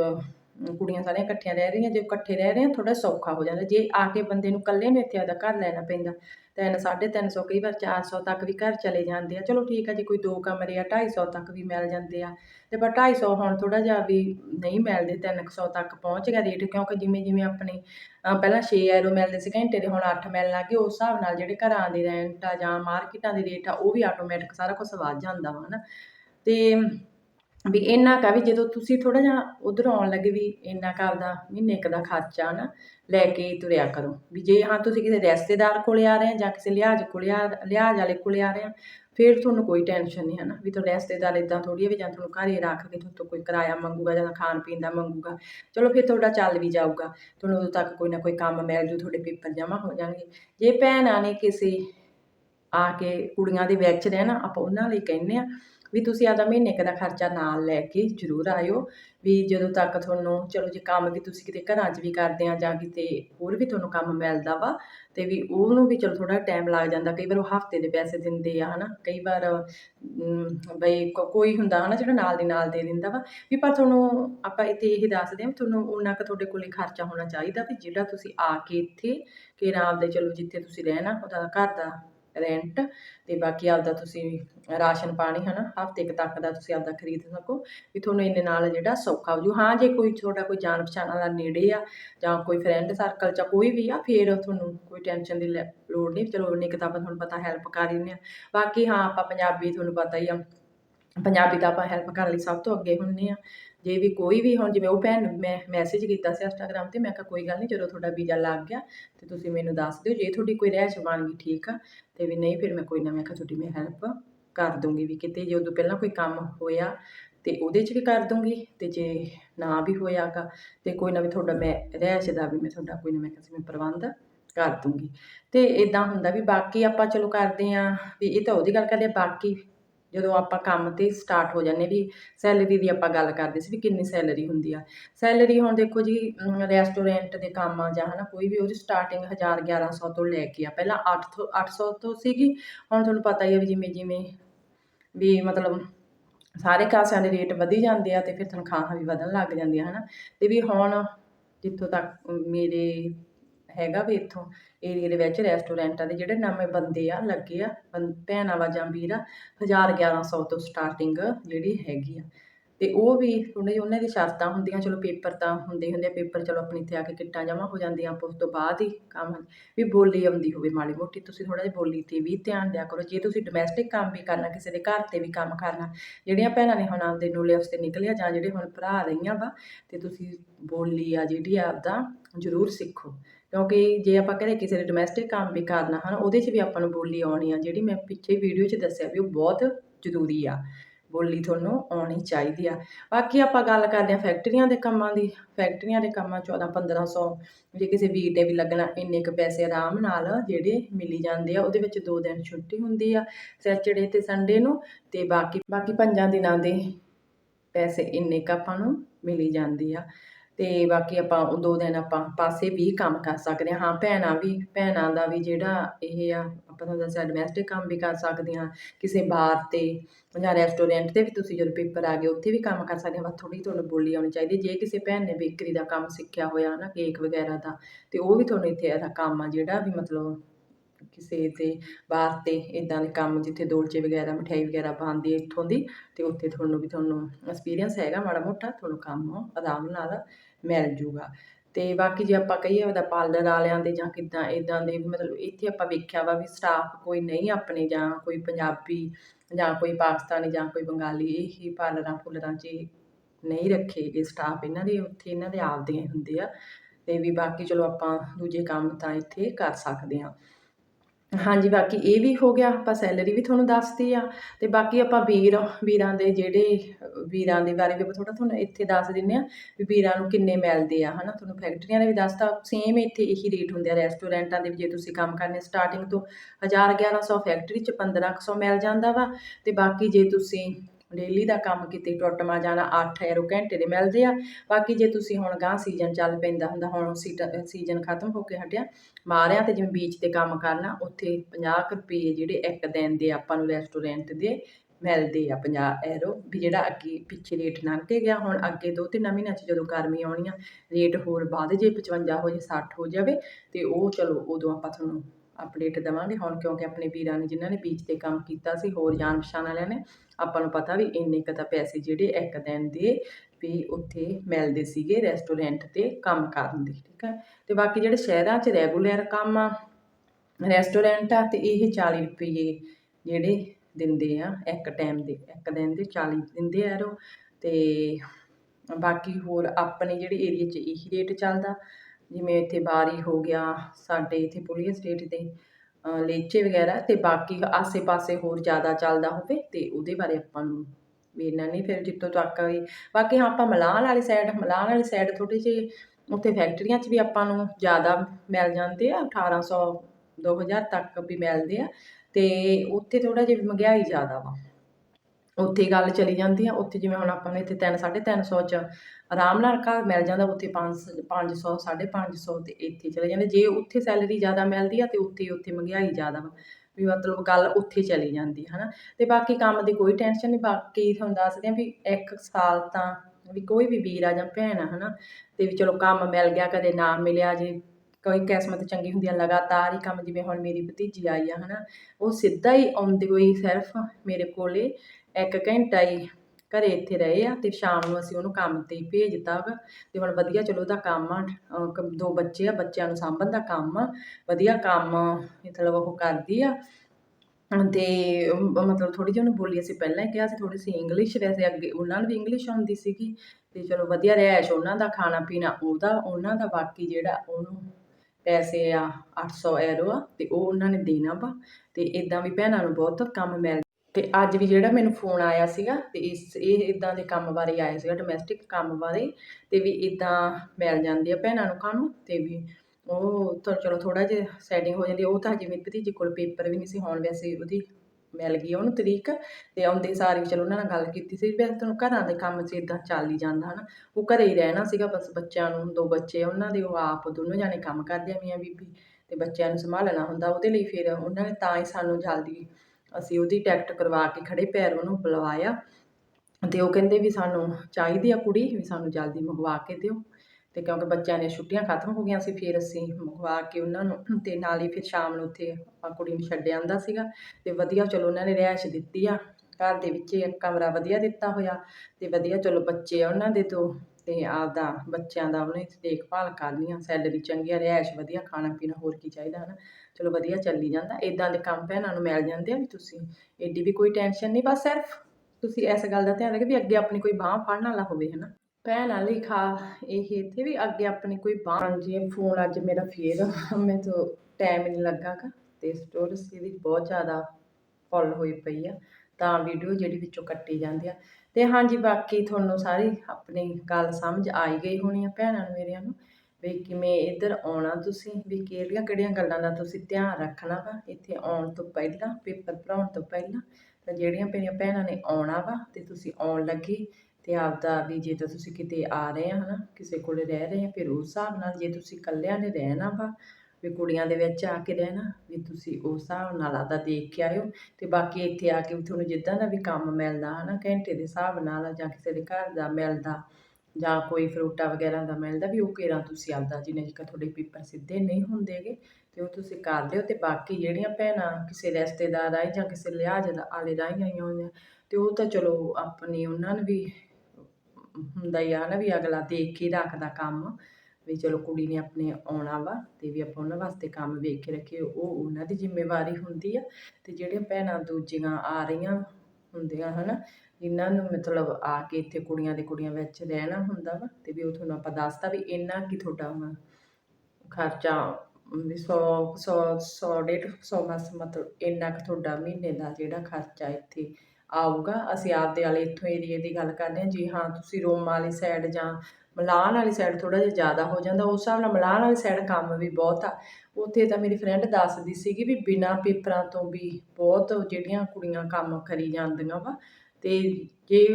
ਕੁੜੀਆਂ ਸਾਰੀਆਂ ਇਕੱਠੀਆਂ ਰਹਿ ਰਹੀਆਂ, ਜੇ ਇਕੱਠੇ ਰਹਿ ਰਹੇ ਆ ਥੋੜਾ ਸੌਖਾ ਹੋ ਜਾਂਦਾ। ਜੇ ਆ ਕੇ ਬੰਦੇ ਨੂੰ ਇਕੱਲੇ ਨੂੰ ਇੱਥੇ ਆਪਦਾ ਘਰ ਲੈਣਾ ਪੈਂਦਾ, ਤਿੰਨ ਸਾਢੇ ਤਿੰਨ ਸੌ, ਕਈ ਵਾਰ 400 ਤੱਕ ਵੀ ਘਰ ਚਲੇ ਜਾਂਦੇ ਆ। ਚਲੋ ਠੀਕ ਆ, ਜੇ ਕੋਈ ਦੋ ਕਮਰੇ ਆ 250 ਤੱਕ ਵੀ ਮਿਲ ਜਾਂਦੇ ਆ। ਤੇ ਪਰ 250 ਹੁਣ ਥੋੜਾ ਜਿਹਾ ਵੀ ਨਹੀਂ ਮਿਲਦੇ 300 ਤੱਕ ਪਹੁੰਚ ਗਿਆ ਰੇਟ, ਕਿਉਂਕਿ ਜਿਵੇਂ ਜਿਵੇਂ ਆਪਣੇ ਪਹਿਲਾਂ 6 ਐਰੋ ਮਿਲਦੇ ਸੀ ਘੰਟੇ ਦੇ, ਹੁਣ 8 ਮਿਲਣ ਲੱਗ ਗਏ। ਉਸ ਹਿਸਾਬ ਨਾਲ ਜਿਹੜੇ ਘਰਾਂ ਦੇ ਰੈਂਟ ਆ ਜਾਂ ਮਾਰਕੀਟਾਂ ਦੇ ਰੇਟ ਆ, ਉਹ ਵੀ ਆਟੋਮੈਟਿਕ ਸਾਰਾ ਕੁਝ ਵੱਧ ਜਾਂਦਾ ਵਾ, ਹਨਾ। ਤੇ ਵੀ ਇੰਨਾ ਕਾ ਵੀ ਜਦੋਂ ਤੁਸੀਂ ਥੋੜਾ ਜਿਹਾ ਉਧਰ ਆਉਣ ਲੱਗੇ ਵੀ ਇੰਨਾ ਕਾ ਆਪਦਾ ਮਹੀਨੇ ਕੁ ਦਾ ਖਰਚਾ ਨਾ ਲੈ ਕੇ ਤੁਰਿਆ ਕਰੋ। ਵੀ ਜੇ ਹਾਂ ਤੁਸੀਂ ਕਿਸੇ ਰਿਸ਼ਤੇਦਾਰ ਕੋਲੇ ਆ ਰਹੇ ਆ ਜਾਂ ਕਿਸੇ ਲਿਹਾਜ਼ ਕੋਲੇ ਆ ਲਿਹਾਜ਼ ਵਾਲੇ ਕੋਲੇ ਆ ਰਹੇ ਆ, ਫਿਰ ਤੁਹਾਨੂੰ ਕੋਈ ਟੈਨਸ਼ਨ ਨਹੀਂ ਹੈ ਨਾ ਵੀ ਤੁਹਾਡੇ ਰਿਸ਼ਤੇਦਾਰ ਇਦਾਂ ਥੋੜੀ ਵੀ ਜਾਂ ਤੁਹਾਨੂੰ ਘਰੇ ਰੱਖ ਕੇ ਤੁਹਾਨੂੰ ਕੋਈ ਕਿਰਾਇਆ ਮੰਗੂਗਾ ਜਾਂ ਖਾਣ ਪੀਣ ਦਾ ਮੰਗੂਗਾ। ਚਲੋ ਫਿਰ ਤੁਹਾਡਾ ਚੱਲ ਵੀ ਜਾਊਗਾ। ਤੁਹਾਨੂੰ ਉਦੋਂ ਤੱਕ ਕੋਈ ਨਾ ਕੋਈ ਕੰਮ ਮਿਲ ਜੂ, ਤੁਹਾਡੇ ਪੇਪਰ ਜਮ੍ਹਾਂ ਹੋ ਜਾਣਗੇ। ਜੇ ਭੈਣਾਂ ਨੇ ਕਿਸੇ ਆ ਕੇ ਕੁੜੀਆਂ ਦੇ ਵਿੱਚ ਰਹਿਣਾ, ਆਪਾਂ ਉਹਨਾਂ ਲਈ ਕਹਿੰਦੇ ਆ ਵੀ ਤੁਸੀਂ ਆਪਦਾ ਮਹੀਨੇ ਕੁ ਦਾ ਖਰਚਾ ਨਾਲ ਲੈ ਕੇ ਜ਼ਰੂਰ ਆਇਓ। ਵੀ ਜਦੋਂ ਤੱਕ ਤੁਹਾਨੂੰ, ਚਲੋ ਜੇ ਕੰਮ ਵੀ ਤੁਸੀਂ ਕਿਤੇ ਘਰਾਂ 'ਚ ਵੀ ਕਰਦੇ ਆ ਜਾਂ ਕਿਤੇ ਹੋਰ ਵੀ ਤੁਹਾਨੂੰ ਕੰਮ ਮਿਲਦਾ ਵਾ, ਤੇ ਵੀ ਉਹਨੂੰ ਵੀ ਚਲੋ ਥੋੜਾ ਟਾਈਮ ਲੱਗ ਜਾਂਦਾ। ਕਈ ਵਾਰ ਉਹ ਹਫ਼ਤੇ ਦੇ ਪੈਸੇ ਦਿੰਦੇ ਆ, ਹਨਾ। ਕਈ ਵਾਰ ਬਈ ਕੋਈ ਹੁੰਦਾ ਹਨਾ ਜਿਹੜਾ ਨਾਲ ਦੀ ਨਾਲ ਦੇ ਦਿੰਦਾ ਵਾ। ਵੀ ਪਰ ਤੁਹਾਨੂੰ, ਆਪਾਂ ਇੱਥੇ ਇਹ ਦੱਸਦੇ ਆ ਵੀ ਤੁਹਾਨੂੰ ਉਹਨਾਂ ਕੁ ਤੁਹਾਡੇ ਕੋਲੇ ਖਰਚਾ ਹੋਣਾ ਚਾਹੀਦਾ ਵੀ ਜਿਹੜਾ ਤੁਸੀਂ ਆ ਕੇ ਇੱਥੇ ਕਿ ਆਰਾਮ ਦੇ ਚਲੋ ਜਿੱਥੇ ਤੁਸੀਂ ਰਹਿਣਾ, ਉਹਦਾ ਘਰ ਦਾ ਰੈਂਟ ਤੇ ਬਾਕੀ ਆਪਦਾ ਤੁਸੀਂ ਰਾਸ਼ਨ ਪਾਣੀ ਹਨਾ, ਹਫ਼ਤੇ ਕੁ ਤੱਕ ਦਾ ਤੁਸੀਂ ਆਪਦਾ ਖਰੀਦ ਸਕੋ, ਵੀ ਤੁਹਾਨੂੰ ਇੰਨੇ ਨਾਲ ਜਿਹੜਾ ਸੌਖਾ ਹੋ ਜੂ। ਹਾਂ, ਜੇ ਕੋਈ ਤੁਹਾਡਾ ਕੋਈ ਜਾਣ ਪਛਾਣ ਵਾਲਾ ਨੇੜੇ ਆ ਜਾਂ ਕੋਈ ਫਰੈਂਡ ਸਰਕਲ ਚ ਕੋਈ ਵੀ ਆ, ਫਿਰ ਤੁਹਾਨੂੰ ਕੋਈ ਟੈਨਸ਼ਨ ਦੀ ਲੈ- ਲੋੜ ਨਹੀਂ, ਚਲੋ ਉਨੀ ਕਿਤਾਬਾਂ ਤੁਹਾਨੂੰ ਪਤਾ ਹੈਲਪ ਕਰ ਦਿੰਦੇ ਆ ਬਾਕੀ ਹਾਂ, ਆਪਾਂ ਪੰਜਾਬੀ, ਤੁਹਾਨੂੰ ਪਤਾ ਹੀ ਆ ਪੰਜਾਬੀ ਤਾਂ ਆਪਾਂ ਹੈਲਪ ਕਰਨ ਲਈ ਸਭ ਤੋਂ ਅੱਗੇ ਹੁੰਨੇ ਆ। ਜੇ ਵੀ ਕੋਈ ਵੀ ਹੁਣ ਜਿਵੇਂ ਉਹ ਭੈਣ ਨੂੰ ਮੈਂ ਮੈਸੇਜ ਕੀਤਾ ਸੀ ਇੰਸਟਾਗ੍ਰਾਮ ਤੇ, ਮੈਂ ਕਿਹਾ ਕੋਈ ਗੱਲ ਨਹੀਂ ਜਦੋਂ ਤੁਹਾਡਾ ਵੀਜ਼ਾ ਲੱਗ ਗਿਆ ਤੇ ਤੁਸੀਂ ਮੈਨੂੰ ਦੱਸ ਦਿਓ, ਜੇ ਤੁਹਾਡੀ ਕੋਈ ਰਹਿਸ਼ ਬਣ ਗਈ ਠੀਕ ਆ, ਤੇ ਵੀ ਨਹੀਂ ਫਿਰ ਮੈਂ ਕੋਈ ਨਾ, ਮੈਂ ਕਿਹਾ ਤੁਹਾਡੀ ਮੈਂ ਹੈਲਪ ਕਰ ਦੂੰਗੀ ਵੀ ਕਿਤੇ ਜੇ ਉਦੋਂ ਪਹਿਲਾਂ ਕੋਈ ਕੰਮ ਹੋਇਆ ਤੇ ਉਹਦੇ 'ਚ ਵੀ ਕਰ ਦੂੰਗੀ ਤੇ ਜੇ ਨਾ ਵੀ ਹੋਇਆਗਾ ਤੇ ਕੋਈ ਨਾ ਵੀ ਤੁਹਾਡਾ ਮੈਂ ਰਹਿਸ਼ ਦਾ ਵੀ ਮੈਂ ਤੁਹਾਡਾ ਕੋਈ ਨਾ ਮੈਂ ਕਿਸੇ ਮੈਂ ਪ੍ਰਬੰਧ ਕਰ ਦੂੰਗੀ। ਤੇ ਇਦਾਂ ਹੁੰਦਾ ਵੀ ਬਾਕੀ ਆਪਾਂ ਚਲੋ ਕਰਦੇ ਆਂ ਵੀ ਇਹ ਤਾਂ ਉਹਦੀ ਗੱਲ ਕਰਦੇ ਆ, ਬਾਕੀ ਜਦੋਂ ਆਪਾਂ ਕੰਮ ਤੇ ਸਟਾਰਟ ਹੋ ਜਾਂਦੇ ਵੀ ਸੈਲਰੀ ਦੀ ਆਪਾਂ ਗੱਲ ਕਰਦੇ ਸੀ ਵੀ ਕਿੰਨੀ ਸੈਲਰੀ ਹੁੰਦੀ ਆ। ਸੈਲਰੀ ਹੁਣ ਦੇਖੋ ਜੀ ਰੈਸਟੋਰੈਂਟ ਦੇ ਕੰਮ ਆ ਜਾਂ ਹਨਾ ਕੋਈ ਵੀ ਉਹਦੀ ਸਟਾਰਟਿੰਗ 1000 1100 ਤੋਂ ਲੈ ਕੇ ਆ। ਪਹਿਲਾਂ 8 ਤੋਂ 800 ਤੋਂ ਸੀਗੀ, ਹੁਣ ਤੁਹਾਨੂੰ ਪਤਾ ਹੀ ਆ ਵੀ ਜਿਵੇਂ ਜਿਵੇਂ ਵੀ ਮਤਲਬ ਸਾਰੇ ਕਾਸਿਆਂ ਦੇ ਰੇਟ ਵਧੀ ਜਾਂਦੇ ਆ ਤੇ ਫਿਰ ਤਨਖਾਹਾਂ ਵੀ ਵਧਣ ਲੱਗ ਜਾਂਦੀਆਂ ਹਨਾ। ਤੇ ਵੀ ਹੁਣ ਜਿੱਥੋਂ ਤੱਕ ਮੇਰੇ ਹੈਗਾ ਵੀ ਇੱਥੋਂ ਏਰੀਏ ਦੇ ਵਿੱਚ ਰੈਸਟੋਰੈਂਟਾਂ ਦੇ ਜਿਹੜੇ ਨਵੇਂ ਬੰਦੇ ਆ, ਲੱਗੇ ਆ, ਬੰ- ਭੈਣਾਂ ਵਾ ਜਾਂ ਵੀਰ ਆ 1000 1100 ਤੋਂ ਸਟਾਰਟਿੰਗ ਜਿਹੜੀ ਹੈਗੀ ਆ। ਤੇ ਉਹ ਵੀ ਥੋੜ੍ਹੇ ਉਹਨਾਂ ਦੀ ਸ਼ਰਤਾਂ ਹੁੰਦੀਆਂ, ਚਲੋ ਪੇਪਰ ਤਾਂ ਹੁੰਦੇ ਹੁੰਦੇ ਆ, ਪੇਪਰ ਚਲੋ ਆਪਣੀ ਇੱਥੇ ਆ ਕੇ ਕਿੱਟਾਂ ਜਮ੍ਹਾਂ ਹੋ ਜਾਂਦੀਆਂ ਉਸ ਤੋਂ ਬਾਅਦ ਹੀ ਕੰਮ ਵੀ ਬੋਲੀ ਆਉਂਦੀ ਹੋਵੇ ਮਾੜੀ ਮੋਟੀ, ਤੁਸੀਂ ਥੋੜਾ ਜਿਹਾ ਬੋਲੀ ਤੇ ਵੀ ਧਿਆਨ ਦਿਆ ਕਰੋ, ਜੇ ਤੁਸੀਂ ਡੋਮੈਸਟਿਕ ਕੰਮ ਵੀ ਕਰਨਾ, ਕਿਸੇ ਦੇ ਘਰ ਤੇ ਵੀ ਕੰਮ ਕਰਨਾ, ਜਿਹੜੀਆਂ ਭੈਣਾਂ ਨੇ ਹੁਣ ਆਪਦੇ ਨੂਲੇ ਤੇ ਨਿਕਲਿਆ ਜਾਂ ਜਿਹੜੇ ਹੁਣ ਭਰਾ ਰਹੀਆਂ ਵਾ, ਤੇ ਤੁਸੀਂ ਬੋਲੀ ਆ ਜਿਹੜੀ ਆਪਦਾ, ਜ਼ਰੂਰ ਸਿੱਖੋ। ਕਿਉਂਕਿ ਜੇ ਆਪਾਂ ਘਰੇ ਕਿਸੇ ਦੇ ਡੋਮੈਸਟਿਕ ਕੰਮ ਵੀ ਕਰਨਾ ਹਨ, ਉਹਦੇ 'ਚ ਵੀ ਆਪਾਂ ਨੂੰ ਬੋਲੀ ਆਉਣੀ ਆ, ਜਿਹੜੀ ਮੈਂ ਪਿੱਛੇ ਵੀਡੀਓ 'ਚ ਦੱਸਿਆ ਵੀ ਉਹ ਬਹੁਤ ਜ਼ਰੂਰੀ ਆ, ਬੋਲੀ ਤੁਹਾਨੂੰ ਆਉਣੀ ਚਾਹੀਦੀ ਆ। ਬਾਕੀ ਆਪਾਂ ਗੱਲ ਕਰਦੇ ਆ ਫੈਕਟਰੀਆਂ ਦੇ ਕੰਮਾਂ ਦੀ ਫੈਕਟਰੀਆਂ ਦੇ ਕੰਮਾਂ 14 1500 ਜੇ ਕਿਸੇ ਵੀਰ ਦੇ ਵੀ ਲੱਗਣਾ ਇੰਨੇ ਕੁ ਪੈਸੇ ਆਰਾਮ ਨਾਲ ਜਿਹੜੇ ਮਿਲੀ ਜਾਂਦੇ ਆ, ਉਹਦੇ ਵਿੱਚ ਦੋ ਦਿਨ ਛੁੱਟੀ ਹੁੰਦੀ ਆ, ਸੈਚਰਡੇ ਤੇ ਸੰਡੇ ਨੂੰ ਤੇ ਬਾਕੀ ਬਾਕੀ ਪੰਜਾਂ ਦਿਨਾਂ ਦੇ ਪੈਸੇ ਇੰਨੇ ਕੁ ਆਪਾਂ ਨੂੰ ਮਿਲੀ ਜਾਂਦੀ ਆ। ਤੇ ਬਾਕੀ ਆਪਾਂ ਦੋ ਦਿਨ ਆਪਾਂ ਪਾਸੇ ਵੀ ਕੰਮ ਕਰ ਸਕਦੇ ਹਾਂ। ਹਾਂ, ਭੈਣਾਂ ਵੀ, ਭੈਣਾਂ ਦਾ ਵੀ ਜਿਹੜਾ ਇਹ ਆ, ਆਪਾਂ ਤੁਹਾਨੂੰ ਦੱਸਿਆ ਡੋਮੈਸਟਿਕ ਕੰਮ ਵੀ ਕਰ ਸਕਦੇ ਹਾਂ। ਕਿਸੇ ਬਾਰ ਤੇ ਜਾਂ ਰੈਸਟੋਰੈਂਟ ਤੇ ਵੀ ਤੁਸੀਂ ਜਦੋਂ ਪੇਪਰ ਆ ਗਏ, ਉੱਥੇ ਵੀ ਕੰਮ ਕਰ ਸਕਦੇ ਹਾਂ। ਬਸ ਥੋੜੀ ਤੁਹਾਨੂੰ ਬੋਲੀ ਆਉਣੀ ਚਾਹੀਦੀ ਜੇ ਕਿਸੇ ਭੈਣ ਨੇ ਬੇਕਰੀ ਦਾ ਕੰਮ ਸਿੱਖਿਆ ਹੋਇਆ ਨਾ ਕੇਕ ਵਗੈਰਾ ਦਾ, ਤੇ ਉਹ ਵੀ ਤੁਹਾਨੂੰ ਇੱਥੇ ਇਹਦਾ ਕੰਮ ਆ ਜਿਹੜਾ ਵੀ ਮਤਲਬ ਕਿਸੇ ਦੇ ਬਾਹਰ ਤੇ ਇਦਾਂ ਦੇ ਕੰਮ ਜਿੱਥੇ ਦੋਲਚੇ ਵਗੈਰਾ, ਮਠਿਆਈ ਵਗੈਰਾ ਬਣਦੀ ਹੈ ਇੱਥੋਂ ਦੀ, ਤੇ ਉੱਥੇ ਤੁਹਾਨੂੰ ਵੀ ਤੁਹਾਨੂੰ ਐਕਸਪੀਰੀਅੰਸ ਹੈਗਾ ਮਾੜਾ ਮੋਟਾ, ਤੁਹਾਨੂੰ ਕੰਮ ਆਰਾਮ ਨਾਲ ਮਿਲ ਜੂਗਾ। ਤੇ ਬਾਕੀ ਜੇ ਆਪਾਂ ਕਹੀਏ ਉਹਦਾ ਪਾਰਲਰ ਵਾਲਿਆਂ ਦੇ ਜਾਂ ਕਿੱਦਾਂ ਇਦਾਂ ਦੇ ਮਤਲਬ ਇੱਥੇ ਆਪਾਂ ਵੇਖਿਆ ਵਾ ਵੀ ਸਟਾਫ ਕੋਈ ਨਹੀਂ ਆਪਣੇ ਜਾਂ ਕੋਈ ਪੰਜਾਬੀ ਜਾਂ ਕੋਈ ਪਾਕਿਸਤਾਨੀ ਜਾਂ ਕੋਈ ਬੰਗਾਲੀ, ਇਹ ਹੀ ਪਾਰਲਰਾਂ ਫੁੱਲਰਾਂ 'ਚ ਨਹੀਂ ਰੱਖੇ ਇਹ ਸਟਾਫ ਇਹਨਾਂ ਦੇ, ਉੱਥੇ ਇਹਨਾਂ ਦੇ ਆਪਦੇ ਹੁੰਦੇ ਆ। ਤੇ ਵੀ ਬਾਕੀ ਚਲੋ ਆਪਾਂ ਦੂਜੇ ਕੰਮ ਤਾਂ ਇੱਥੇ ਕਰ ਸਕਦੇ ਹਾਂ। ਹਾਂਜੀ, ਬਾਕੀ ਇਹ ਵੀ ਹੋ ਗਿਆ, ਆਪਾਂ ਸੈਲਰੀ ਵੀ ਤੁਹਾਨੂੰ ਦੱਸਤੀ ਆ, ਤੇ ਬਾਕੀ ਆਪਾਂ ਵੀਰ, ਵੀਰਾਂ ਦੇ ਜਿਹੜੇ, ਵੀਰਾਂ ਦੇ ਬਾਰੇ ਵੀ ਆਪਾਂ ਥੋੜਾ ਤੁਹਾਨੂੰ ਇੱਥੇ ਦੱਸ ਦਿੰਨੇ ਆ, ਵੀ ਵੀਰਾਂ ਨੂੰ ਕਿੰਨੇ ਮਿਲਦੇ ਆ, ਹਨਾ? ਤੁਹਾਨੂੰ ਫੈਕਟਰੀਆਂ ਦੇ ਵੀ ਦੱਸਤਾ ਸੇਮ ਇੱਥੇ ਇਹੀ ਰੇਟ ਹੁੰਦੇ ਆ ਰੈਸਟੋਰੈਂਟਾਂ ਦੇ ਵੀ ਜੇ ਤੁਸੀਂ ਕੰਮ ਕਰਨੇ ਸਟਾਰਟਿੰਗ ਤੋਂ 1000 1100 ਫੈਕਟਰੀ 'ਚ 1500 ਮਿਲ ਜਾਂਦਾ ਵਾ, ਤੇ ਬਾਕੀ ਜੇ ਤੁਸੀਂ ਡੇਲੀ ਦਾ ਕੰਮ ਕਿਤੇ ਟੁੱਟਮਾ ਜਾਣਾ 8 ਯੂਰੋ ਘੰਟੇ ਦੇ ਮਿਲਦੇ ਆ। ਬਾਕੀ ਜੇ ਤੁਸੀਂ ਹੁਣ ਗਾਂ ਸੀਜ਼ਨ ਚੱਲ ਪੈਂਦਾ ਹੁੰਦਾ, ਹੁਣ ਸੀਜ਼ਨ ਖਤਮ ਹੋ ਕੇ ਹਟਿਆ, ਮਾਰਿਆ ਤੇ ਜਿਵੇਂ ਬੀਚ ਤੇ ਕੰਮ ਕਰਨਾ, ਉੱਥੇ 50 ਕੁ ਰੁਪਏ ਜਿਹੜੇ ਇੱਕ ਦਿਨ ਦੇ ਆਪਾਂ ਨੂੰ ਰੈਸਟੋਰੈਂਟ ਦੇ ਮਿਲਦੇ ਆ 50 ਐਰੋ, ਵੀ ਜਿਹੜਾ ਅੱਗੇ ਪਿੱਛੇ ਰੇਟ ਲੰਘ ਕੇ ਗਿਆ, ਹੁਣ ਅੱਗੇ ਦੋ ਤਿੰਨ ਮਹੀਨਿਆਂ 'ਚ ਜਦੋਂ ਗਰਮੀ ਆਉਣੀ ਆ ਰੇਟ ਹੋਰ ਵੱਧ ਜੇ 55 ਹੋ ਜੇ 60 ਹੋ ਜਾਵੇ, ਤੇ ਉਹ ਚਲੋ ਉਦੋਂ ਆਪਾਂ ਤੁਹਾਨੂੰ ਅਪਡੇਟ ਦੇਵਾਂਗੇ। ਹੁਣ ਕਿਉਂਕਿ ਆਪਣੇ ਵੀਰਾਂ ਨੇ, ਜਿਨ੍ਹਾਂ ਨੇ ਬੀਚ ਤੇ ਕੰਮ ਕੀਤਾ ਸੀ, ਹੋਰ ਜਾਣ ਪਛਾਣ ਵਾਲਿਆਂ ਨੇ, ਆਪਾਂ ਨੂੰ ਪਤਾ ਵੀ ਇੰਨੇ ਕੁ ਤਾਂ ਪੈਸੇ ਜਿਹੜੇ ਇੱਕ ਦਿਨ ਦੇ ਵੀ ਉੱਥੇ ਮਿਲਦੇ ਸੀਗੇ ਰੈਸਟੋਰੈਂਟ ਤੇ ਕੰਮ ਕਰਨ ਦੇ, ਠੀਕ ਹੈ ਤੇ ਬਾਕੀ ਜਿਹੜੇ ਸ਼ਹਿਰਾਂ 'ਚ ਰੈਗੂਲਰ ਕੰਮ ਆ ਰੈਸਟੋਰੈਂਟ ਆ, ਤੇ ਇਹ 40 ਰੁਪਏ ਜਿਹੜੇ ਦਿੰਦੇ ਆ, ਇੱਕ ਟਾਈਮ ਦੇ, ਇੱਕ ਦਿਨ ਦੇ 40 ਦਿੰਦੇ ਆ ਰੋ। ਤੇ ਬਾਕੀ ਹੋਰ ਆਪਣੇ ਜਿਹੜੇ ਏਰੀਏ 'ਚ ਇਹੀ ਰੇਟ ਚੱਲਦਾ। ਜਿਵੇਂ ਇੱਥੇ ਬਾਰੀ ਹੋ ਗਿਆ, ਸਾਡੇ ਇੱਥੇ ਪੁਲੀਆ ਸਟੇਟ ਦੇ ਲੇਚੇ ਵਗੈਰਾ ਤੇ ਬਾਕੀ ਆਸੇ-ਪਾਸੇ ਹੋਰ ਜ਼ਿਆਦਾ ਚੱਲਦਾ ਹੋਵੇ ਤੇ ਉਹਦੇ ਬਾਰੇ ਆਪਾਂ ਨੂੰ ਵੀ ਇੰਨਾ ਨਹੀਂ, ਫਿਰ ਜਿੱਥੋਂ ਤੱਕ ਵੀ ਬਾਕੀ ਹਾਂ, ਆਪਾਂ ਮਲਾਨ ਵਾਲੀ ਸਾਈਡ ਮਲਾਨ ਵਾਲੀ ਸਾਈਡ ਥੋੜੀ ਜਿਹੇ ਉੱਥੇ ਫੈਕਟਰੀਆਂ 'ਚ ਵੀ ਆਪਾਂ ਨੂੰ ਜ਼ਿਆਦਾ ਮਿਲ ਜਾਂਦੇ ਆ 1800 2000 ਤੱਕ ਵੀ ਮਿਲਦੇ ਆ ਤੇ ਉੱਥੇ ਥੋੜਾ ਜਿਹਾ ਵੀ ਮਹਿੰਗਾਈ ਜ਼ਿਆਦਾ ਵਾ। ਉੱਥੇ ਗੱਲ ਚਲੀ ਜਾਂਦੀ ਆ, ਉੱਥੇ ਜਿਵੇਂ ਹੁਣ ਆਪਾਂ ਨੂੰ ਇੱਥੇ 3 350 ਚ ਆਰਾਮ ਨਾਲ ਘਰ ਮਿਲ ਜਾਂਦਾ, ਉੱਥੇ 5 500 550 ਤੇ ਇੱਥੇ ਚਲੇ ਜਾਂਦੇ। ਜੇ ਉੱਥੇ ਸੈਲਰੀ ਜ਼ਿਆਦਾ ਮਿਲਦੀ ਆ ਤੇ ਉੱਥੇ ਉੱਥੇ ਮਹਿੰਗਾਈ ਜ਼ਿਆਦਾ ਵਾ, ਵੀ ਮਤਲਬ ਗੱਲ ਉੱਥੇ ਚਲੀ ਜਾਂਦੀ ਹੈ ਨਾ ਤੇ ਬਾਕੀ ਕੰਮ ਦੀ ਕੋਈ ਟੈਨਸ਼ਨ ਨਹੀਂ, ਬਾਕੀ ਤੁਹਾਨੂੰ ਦੱਸਦੇ ਆ ਵੀ ਇੱਕ ਸਾਲ ਤਾਂ ਵੀ ਕੋਈ ਵੀ ਵੀਰ ਆ ਜਾਂ ਭੈਣ ਆ, ਹਨਾ, ਤੇ ਵੀ ਚਲੋ ਕੰਮ ਮਿਲ ਗਿਆ, ਕਦੇ ਨਾ ਮਿਲਿਆ, ਜੇ ਕੋਈ ਕਿਸਮਤ ਚੰਗੀ ਹੁੰਦੀ ਆ, ਲਗਾਤਾਰ ਹੀ ਕੰਮ ਜਿਵੇਂ ਹੁਣ ਮੇਰੀ ਭਤੀਜੀ ਆਈ ਆ, ਹਨਾ, ਉਹ ਸਿੱਧਾ ਹੀ ਆਉਂਦੀ ਹੋਈ ਸਿਰਫ ਮੇਰੇ ਕੋਲੇ ਇੱਕ ਘੰਟਾ ਹੀ ਘਰੇ ਇੱਥੇ ਰਹੇ ਆ ਤੇ ਸ਼ਾਮ ਨੂੰ ਅਸੀਂ ਉਹਨੂੰ ਕੰਮ ਤੇ ਹੀ ਭੇਜ ਦਿੱਤਾ ਵਾ ਤੇ ਹੁਣ ਵਧੀਆ ਚਲੋ ਉਹਦਾ ਕੰਮ ਆ, ਅਹ ਦੋ ਬੱਚੇ ਆ, ਬੱਚਿਆਂ ਨੂੰ ਸਾਂਭਣ ਦਾ ਕੰਮ ਆ, ਵਧੀਆ ਕੰਮ ਮਤਲਬ ਉਹ ਕਰਦੀ ਆ। ਤੇ ਮਤਲਬ ਥੋੜੀ ਜਿਹੀ ਉਹਨੂੰ ਬੋਲੀ ਅਸੀਂ ਪਹਿਲਾਂ ਹੀ ਕਿਹਾ ਸੀ ਥੋੜੀ ਸੀ ਇੰਗਲਿਸ਼ ਵੈਸੇ ਅੱਗੇ ਉਹਨਾਂ ਨੂੰ ਵੀ ਇੰਗਲਿਸ਼ ਆਉਂਦੀ ਸੀਗੀ। ਤੇ ਚਲੋ ਵਧੀਆ ਰਿਹਾਇਸ਼ ਉਹਨਾਂ ਦਾ ਖਾਣਾ ਪੀਣਾ ਉਹਦਾ, ਉਹਨਾਂ ਦਾ ਬਾਕੀ ਜਿਹੜਾ ਉਹਨੂੰ ਪੈਸੇ ਆ 800 ਐਰੋ ਆ ਤੇ ਉਹ ਉਹਨਾਂ ਨੇ ਦੇਣਾ ਵਾ। ਤੇ ਇਦਾਂ ਵੀ ਭੈਣਾਂ ਨੂੰ ਬਹੁਤ ਕੰਮ ਮਿਲ ਅਤੇ ਅੱਜ ਵੀ ਜਿਹੜਾ ਮੈਨੂੰ ਫੋਨ ਆਇਆ ਸੀਗਾ ਅਤੇ ਇਸ, ਇਹ ਇੱਦਾਂ ਦੇ ਕੰਮ ਬਾਰੇ ਆਇਆ ਸੀਗਾ ਡੋਮੈਸਟਿਕ ਕੰਮ ਬਾਰੇ ਅਤੇ ਵੀ ਇੱਦਾਂ ਮਿਲ ਜਾਂਦੇ ਆ ਭੈਣਾਂ ਨੂੰ ਕੰਮ ਅਤੇ ਵੀ ਉਹ ਤਾਂ ਚਲੋ ਥੋੜ੍ਹਾ ਜਿਹਾ ਸੈਟਿੰਗ ਹੋ ਜਾਂਦੀ ਉਹ ਤਾਂ ਜਿਵੇਂ ਭਤੀਜੀ ਕੋਲ ਪੇਪਰ ਵੀ ਨਹੀਂ ਸੀ, ਹੋਣ ਵੈਸੇ ਉਹਦੀ ਮਿਲ ਗਈ ਉਹਨੂੰ ਤਰੀਕ ਤੇ ਆਉਂਦੇ ਸਾਰ ਵੀ ਚਲੋ ਉਹਨਾਂ ਨਾਲ ਗੱਲ ਕੀਤੀ ਸੀ ਵੈਸੇ ਤੁਹਾਨੂੰ ਘਰਾਂ ਦੇ ਕੰਮ 'ਚ ਇਦਾਂ ਚੱਲ ਹੀ ਜਾਂਦਾ ਹਨਾ। ਉਹ ਘਰੇ ਹੀ ਰਹਿਣਾ ਸੀਗਾ ਬਸ ਬੱਚਿਆਂ ਨੂੰ, ਦੋ ਬੱਚੇ ਉਹਨਾਂ ਦੇ, ਉਹ ਆਪ ਦੋਨੋਂ ਜਾਣੇ ਕੰਮ ਕਰਦੇ ਆ, ਮੀਆਂ ਬੀਬੀ ਤੇ ਬੱਚਿਆਂ ਨੂੰ ਸੰਭਾਲਣਾ ਹੁੰਦਾ ਉਹਦੇ ਲਈ ਫਿਰ ਉਹਨਾਂ ਨੇ ਤਾਂ ਹੀ ਸਾਨੂੰ ਜਲਦੀ ਅਸੀਂ ਉਹਦੀ ਟਿਕਟ ਕਰਵਾ ਕੇ ਖੜੇ ਪੈਰ ਉਹਨੂੰ ਬੁਲਵਾਇਆ ਤੇ ਉਹ ਕਹਿੰਦੇ ਵੀ ਸਾਨੂੰ ਚਾਹੀਦੀ ਆ ਕੁੜੀ, ਵੀ ਸਾਨੂੰ ਜਲਦੀ ਮੰਗਵਾ ਕੇ ਦਿਓ। ਤੇ ਕਿਉਂਕਿ ਬੱਚਿਆਂ ਦੀਆਂ ਛੁੱਟੀਆਂ ਖਤਮ ਹੋ ਗਈਆਂ ਸੀ, ਫਿਰ ਅਸੀਂ ਮੰਗਵਾ ਕੇ ਉਹਨਾਂ ਨੂੰ ਤੇ ਨਾਲ ਹੀ ਫਿਰ ਸ਼ਾਮ ਨੂੰ ਉੱਥੇ ਆਪਾਂ ਕੁੜੀ ਨੂੰ ਛੱਡ ਆਂਦਾ ਸੀਗਾ ਤੇ ਵਧੀਆ ਚਲੋ ਉਹਨਾਂ ਨੇ ਰਿਹਾਇਸ਼ ਦਿੱਤੀ ਆ। ਘਰ ਦੇ ਵਿੱਚ ਇੱਕ ਕਮਰਾ ਵਧੀਆ ਦਿੱਤਾ ਹੋਇਆ ਤੇ ਵਧੀਆ ਚਲੋ ਬੱਚੇ ਆ ਉਹਨਾਂ ਦੇ ਤੋਂ ਤੇ ਆਪਦਾ ਬੱਚਿਆਂ ਦਾ ਉਹਨੇ ਦੇਖਭਾਲ ਕਰਨੀ ਆ, ਸੈਲਰੀ ਚੰਗੀ ਆ, ਰਿਹਾਇਸ਼ ਵਧੀਆ ਖਾਣਾ ਪੀਣਾ ਹੋਰ ਕੀ ਚਾਹੀਦਾ ਹਨਾ। ਚਲੋ ਵਧੀਆ ਚੱਲੀ ਜਾਂਦਾ ਇਦਾਂ ਦੇ ਕੰਮ ਭੈਣਾਂ ਨੂੰ ਮਿਲ ਜਾਂਦੇ ਆ ਵੀ ਤੁਸੀਂ, ਏਡੀ ਵੀ ਕੋਈ ਟੈਨਸ਼ਨ ਨਹੀਂ, ਬਸ ਸਿਰਫ ਤੁਸੀਂ ਇਸ ਗੱਲ ਦਾ ਧਿਆਨ ਰੱਖੋ ਵੀ ਅੱਗੇ ਆਪਣੀ ਕੋਈ ਬਾਹ ਫੜਨ ਵਾਲਾ ਹੋਵੇ, ਹਨਾ। ਭੈਣਾਂ ਲਈ ਖਾ, ਇਹ ਇੱਥੇ ਵੀ ਅੱਗੇ ਆਪਣੀ ਕੋਈ ਬਾਂਹ ਜੇ ਫੋਨ ਅੱਜ ਮੇਰਾ ਫੇਰ ਮੈਂ ਤੋਂ ਟਾਈਮ ਨਹੀਂ ਲੱਗਾ ਤੇ ਸਟੋਰੇਜ ਇਹਦੀ ਬਹੁਤ ਜ਼ਿਆਦਾ ਫੁੱਲ ਹੋਈ ਪਈ ਆ, ਤਾਂ ਵੀਡੀਓ ਜਿਹੜੀ ਵਿੱਚੋਂ ਕੱਟੀ ਜਾਂਦੀ ਆ। ਤੇ ਹਾਂਜੀ, ਬਾਕੀ ਤੁਹਾਨੂੰ ਸਾਰੀ ਆਪਣੀ ਗੱਲ ਸਮਝ ਆਈ ਗਈ ਹੋਣੀ ਆ ਭੈਣਾਂ ਨੂੰ, ਮੇਰਿਆਂ ਨੂੰ। ਵੀ ਕਿਵੇਂ ਇੱਧਰ ਆਉਣਾ ਤੁਸੀਂ, ਵੀ ਕਿਹੜੀਆਂ ਕਿਹੜੀਆਂ ਗੱਲਾਂ ਦਾ ਤੁਸੀਂ ਧਿਆਨ ਰੱਖਣਾ ਵਾ? ਇੱਥੇ ਆਉਣ ਤੋਂ ਪਹਿਲਾਂ, ਪੇਪਰ ਭਰਾਉਣ ਤੋਂ ਪਹਿਲਾਂ ਤਾਂ ਜਿਹੜੀਆਂ ਮੇਰੀਆਂ ਭੈਣਾਂ ਨੇ ਆਉਣਾ ਵਾ ਤੇ ਤੁਸੀਂ ਆਉਣ ਲੱਗੇ ਤੇ ਆਪਦਾ ਵੀ ਜੇ ਤਾਂ ਤੁਸੀਂ ਕਿਤੇ ਆ ਰਹੇ ਆ ਹਨਾ, ਕਿਸੇ ਕੋਲੇ ਰਹਿ ਰਹੇ ਆ, ਫਿਰ ਉਸ ਹਿਸਾਬ ਨਾਲ ਜੇ ਤੁਸੀਂ ਇਕੱਲਿਆਂ ਨੇ ਰਹਿਣਾ ਵਾ, ਵੀ ਕੁੜੀਆਂ ਦੇ ਵਿੱਚ ਆ ਕੇ ਰਹਿਣਾ, ਵੀ ਤੁਸੀਂ ਉਸ ਹਿਸਾਬ ਨਾਲ ਆਪਦਾ ਦੇਖ ਕੇ ਆਇਓ ਤੇ ਬਾਕੀ ਇੱਥੇ ਆ ਕੇ ਵੀ ਤੁਹਾਨੂੰ ਜਿੱਦਾਂ ਦਾ ਵੀ ਕੰਮ ਮਿਲਦਾ ਹਨਾ, ਘੰਟੇ ਦੇ ਹਿਸਾਬ ਨਾਲ ਜਾਂ ਕਿਸੇ ਦੇ ਘਰ ਦਾ ਮਿਲਦਾ ਜਾਂ ਕੋਈ ਫਰੂਟਾ ਵਗੈਰਾ ਦਾ ਮਿਲਦਾ ਵੀ ਉਹ ਕੇਰਾਂ ਤੁਸੀਂ ਆਪਦਾ, ਜਿੰਨੇ ਜਿਕਰ ਤੁਹਾਡੇ ਪੇਪਰ ਸਿੱਧੇ ਨਹੀਂ ਹੁੰਦੇਗੇ ਤੇ ਉਹ ਤੁਸੀਂ ਕਰ ਲਿਓ ਤੇ ਬਾਕੀ ਜਿਹੜੀਆਂ ਭੈਣਾਂ ਕਿਸੇ ਰਿਸ਼ਤੇਦਾਰ ਆਏ ਜਾਂ ਕਿਸੇ ਲਿਹਾਜ਼ ਦਾ ਆਲੇ ਰਾਹੀਂ ਆਈਆਂ ਹੋਈਆਂ, ਤੇ ਉਹ ਤਾਂ ਚਲੋ ਆਪਣੀ ਉਹਨਾਂ ਨੂੰ ਵੀ ਹੁੰਦਾ ਹੀ ਆ ਨਾ ਵੀ ਅਗਲਾ ਦੇਖ ਕੇ ਰੱਖਦਾ ਕੰਮ, ਵੀ ਚਲੋ ਕੁੜੀ ਨੇ ਆਪਣੇ ਆਉਣਾ ਵਾ ਤੇ ਵੀ ਆਪਾਂ ਉਹਨਾਂ ਵਾਸਤੇ ਕੰਮ ਵੇਖ ਕੇ ਰੱਖੀਏ ਉਹ ਉਹਨਾਂ ਦੀ ਜ਼ਿੰਮੇਵਾਰੀ ਹੁੰਦੀ ਆ, ਤੇ ਜਿਹੜੀਆਂ ਭੈਣਾਂ ਦੂਜੀਆਂ ਆ ਰਹੀਆਂ ਹੁੰਦੀਆਂ ਹਨਾ ਜਿਨ੍ਹਾਂ ਨੂੰ ਮਤਲਬ ਆ ਕੇ ਇੱਥੇ ਕੁੜੀਆਂ ਦੇ ਕੁੜੀਆਂ ਵਿੱਚ ਰਹਿਣਾ ਹੁੰਦਾ ਵਾ, ਤੇ ਵੀ ਉਹ ਤੁਹਾਨੂੰ ਆਪਾਂ ਦੱਸਤਾ ਵੀ ਇੰਨਾ ਕੀ ਤੁਹਾਡਾ ਹੁਣ ਖਰਚਾ, ਵੀ 100 100 100 ਡੇਢ ਸੌ ਬਸ ਮਤਲਬ ਇੰਨਾ ਕੁ ਤੁਹਾਡਾ ਮਹੀਨੇ ਦਾ ਜਿਹੜਾ ਖਰਚਾ ਇੱਥੇ ਆਊਗਾ। ਅਸੀਂ ਆਪਦੇ ਵਾਲੇ ਇੱਥੋਂ ਏਰੀਏ ਦੀ ਗੱਲ ਕਰਦੇ ਹਾਂ, ਜੀ ਹਾਂ ਤੁਸੀਂ ਰੋਮ ਵਾਲੀ ਸਾਈਡ ਜਾਂ ਮਲਾਨ ਵਾਲੀ ਸਾਈਡ ਥੋੜਾ ਜਿਹਾ ਜ਼ਿਆਦਾ ਹੋ ਜਾਂਦਾ, ਉਸ ਹਿਸਾਬ ਨਾਲ ਮਲਾਨ ਵਾਲੀ ਸਾਈਡ ਕੰਮ ਵੀ ਬਹੁਤ ਆ। ਉੱਥੇ ਤਾਂ ਮੇਰੀ ਫਰੈਂਡ ਦੱਸਦੀ ਸੀਗੀ ਵੀ ਬਿਨਾਂ ਪੇਪਰਾਂ ਤੋਂ ਵੀ ਬਹੁਤ ਜਿਹੜੀਆਂ ਕੁੜੀਆਂ ਕੰਮ ਕਰੀ ਜਾਂਦੀਆਂ ਵਾ ਤੇ ਜੇ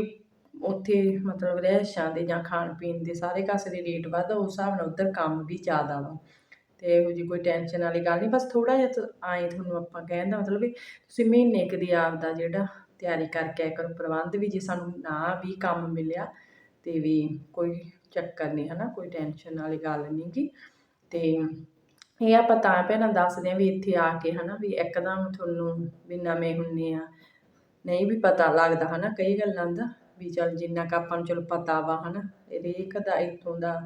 ਉੱਥੇ ਮਤਲਬ ਰਿਹਾਇਸ਼ਾਂ ਦੇ ਜਾਂ ਖਾਣ ਪੀਣ ਦੇ ਸਾਰੇ ਕਾਸੇ ਦੇ ਰੇਟ ਵੱਧ, ਉਸ ਹਿਸਾਬ ਨਾਲ ਉੱਧਰ ਕੰਮ ਵੀ ਜ਼ਿਆਦਾ ਵਾ। ਅਤੇ ਇਹੋ ਜਿਹੀ ਕੋਈ ਟੈਨਸ਼ਨ ਵਾਲੀ ਗੱਲ ਨਹੀਂ, ਬਸ ਥੋੜ੍ਹਾ ਜਿਹਾ ਆਏ ਤੁਹਾਨੂੰ ਆਪਾਂ ਕਹਿਣ ਦਾ ਮਤਲਬ ਵੀ ਤੁਸੀਂ ਮਹੀਨੇ ਕੁ ਦੀ ਆਪਦਾ ਜਿਹੜਾ ਤਿਆਰੀ ਕਰਕੇ ਆਇਆ ਕਰੋ, ਪ੍ਰਬੰਧ ਵੀ ਜੇ ਸਾਨੂੰ ਨਾ ਵੀ ਕੰਮ ਮਿਲਿਆ ਅਤੇ ਵੀ ਕੋਈ ਚੱਕਰ ਨਹੀਂ ਹੈ ਨਾ ਕੋਈ ਟੈਨਸ਼ਨ ਵਾਲੀ ਗੱਲ ਨਹੀਂ ਗੀ। ਅਤੇ ਇਹ ਆਪਾਂ ਤਾਂ ਭੈਣਾਂ ਦੱਸਦੇ ਹਾਂ ਵੀ ਇੱਥੇ ਆ ਕੇ ਹੈ ਨਾ ਵੀ ਇੱਕਦਮ ਤੁਹਾਨੂੰ ਵੀ ਨਵੇਂ ਹੁੰਦੇ ਆ ਨਹੀਂ ਵੀ ਪਤਾ ਲੱਗਦਾ ਹਨਾ, ਕਈ ਗੱਲਾਂ ਦਾ ਵੀ ਚੱਲ ਜਿੰਨਾ ਕੁ ਆਪਾਂ ਨੂੰ ਚਲੋ ਪਤਾ ਵਾ ਹਨਾ ਹਰੇਕ ਦਾ, ਇੱਥੋਂ ਦਾ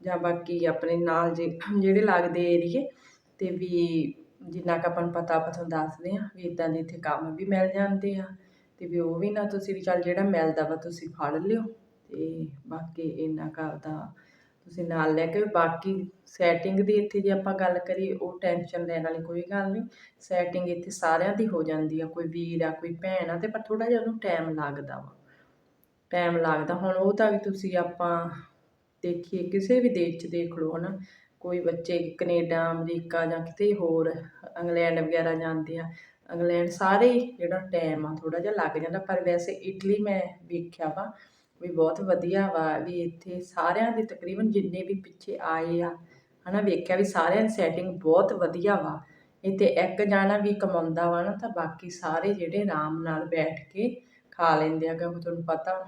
ਜਾਂ ਬਾਕੀ ਆਪਣੇ ਨਾਲ ਜੇ ਜਿਹੜੇ ਲੱਗਦੇ ਏਰੀਏ ਤੇ ਵੀ ਜਿੰਨਾ ਕੁ ਆਪਾਂ ਨੂੰ ਪਤਾ ਆਪਾਂ ਤੁਹਾਨੂੰ ਦੱਸਦੇ ਆ ਵੀ ਇਦਾਂ ਦੇ ਇੱਥੇ ਕੰਮ ਵੀ ਮਿਲ ਜਾਂਦੇ ਆ ਤੇ ਵੀ ਉਹ ਵੀ ਨਾ ਤੁਸੀਂ ਵੀ ਚੱਲ ਜਿਹੜਾ ਮਿਲਦਾ ਵਾ ਤੁਸੀਂ ਫੜ ਲਿਓ ਤੇ ਬਾਕੀ ਇੰਨਾ ਕੁ ਆਪਦਾ ਤੁਸੀਂ ਨਾਲ ਲੈ ਕੇ ਬਾਕੀ ਸੈਟਿੰਗ ਦੀ ਇੱਥੇ ਜੇ ਆਪਾਂ ਗੱਲ ਕਰੀਏ, ਉਹ ਟੈਨਸ਼ਨ ਲੈਣ ਵਾਲੀ ਕੋਈ ਗੱਲ ਨਹੀਂ। ਸੈਟਿੰਗ ਇੱਥੇ ਸਾਰਿਆਂ ਦੀ ਹੋ ਜਾਂਦੀ ਆ। ਕੋਈ ਵੀਰ ਆ, ਕੋਈ ਭੈਣ ਆ, ਤੇ ਪਰ ਥੋੜਾ ਜਿਹਾ ਉਹਨੂੰ ਟਾਈਮ ਲੱਗਦਾ ਵਾ। ਟਾਈਮ ਲੱਗਦਾ। ਹੁਣ ਉਹ ਤਾਂ ਵੀ ਤੁਸੀਂ ਆਪਾਂ ਦੇਖੀਏ, ਕਿਸੇ ਵੀ ਦੇਸ਼ 'ਚ ਦੇਖ ਲਓ, ਹਨਾ। ਕੋਈ ਬੱਚੇ ਕੈਨੇਡਾ, ਅਮਰੀਕਾ ਜਾਂ ਕਿਤੇ ਹੋਰ, ਇੰਗਲੈਂਡ ਵਗੈਰਾ ਜਾਂਦੇ ਆ। ਇੰਗਲੈਂਡ ਸਾਰੇ ਹੀ ਜਿਹੜਾ ਟਾਈਮ ਆ ਥੋੜਾ ਜਿਹਾ ਲੱਗ ਜਾਂਦਾ। ਪਰ ਵੈਸੇ ਇਟਲੀ ਮੈਂ ਵੇਖਿਆ ਵਾ ਵੀ ਬਹੁਤ ਵਧੀਆ ਵਾ ਵੀ ਇੱਥੇ ਸਾਰਿਆਂ ਦੇ ਤਕਰੀਬਨ ਜਿੰਨੇ ਵੀ ਪਿੱਛੇ ਆਏ ਆ, ਹਨਾ, ਵੇਖਿਆ ਵੀ ਸਾਰਿਆਂ ਦੀ ਸੈਟਿੰਗ ਬਹੁਤ ਵਧੀਆ ਵਾ। ਇੱਥੇ ਇੱਕ ਜਾਣਾ ਵੀ ਕਮਾਉਂਦਾ ਵਾ ਨਾ, ਤਾਂ ਬਾਕੀ ਸਾਰੇ ਜਿਹੜੇ ਆਰਾਮ ਨਾਲ ਬੈਠ ਕੇ ਖਾ ਲੈਂਦੇ ਆ ਕਿਉਂਕਿ ਤੁਹਾਨੂੰ ਪਤਾ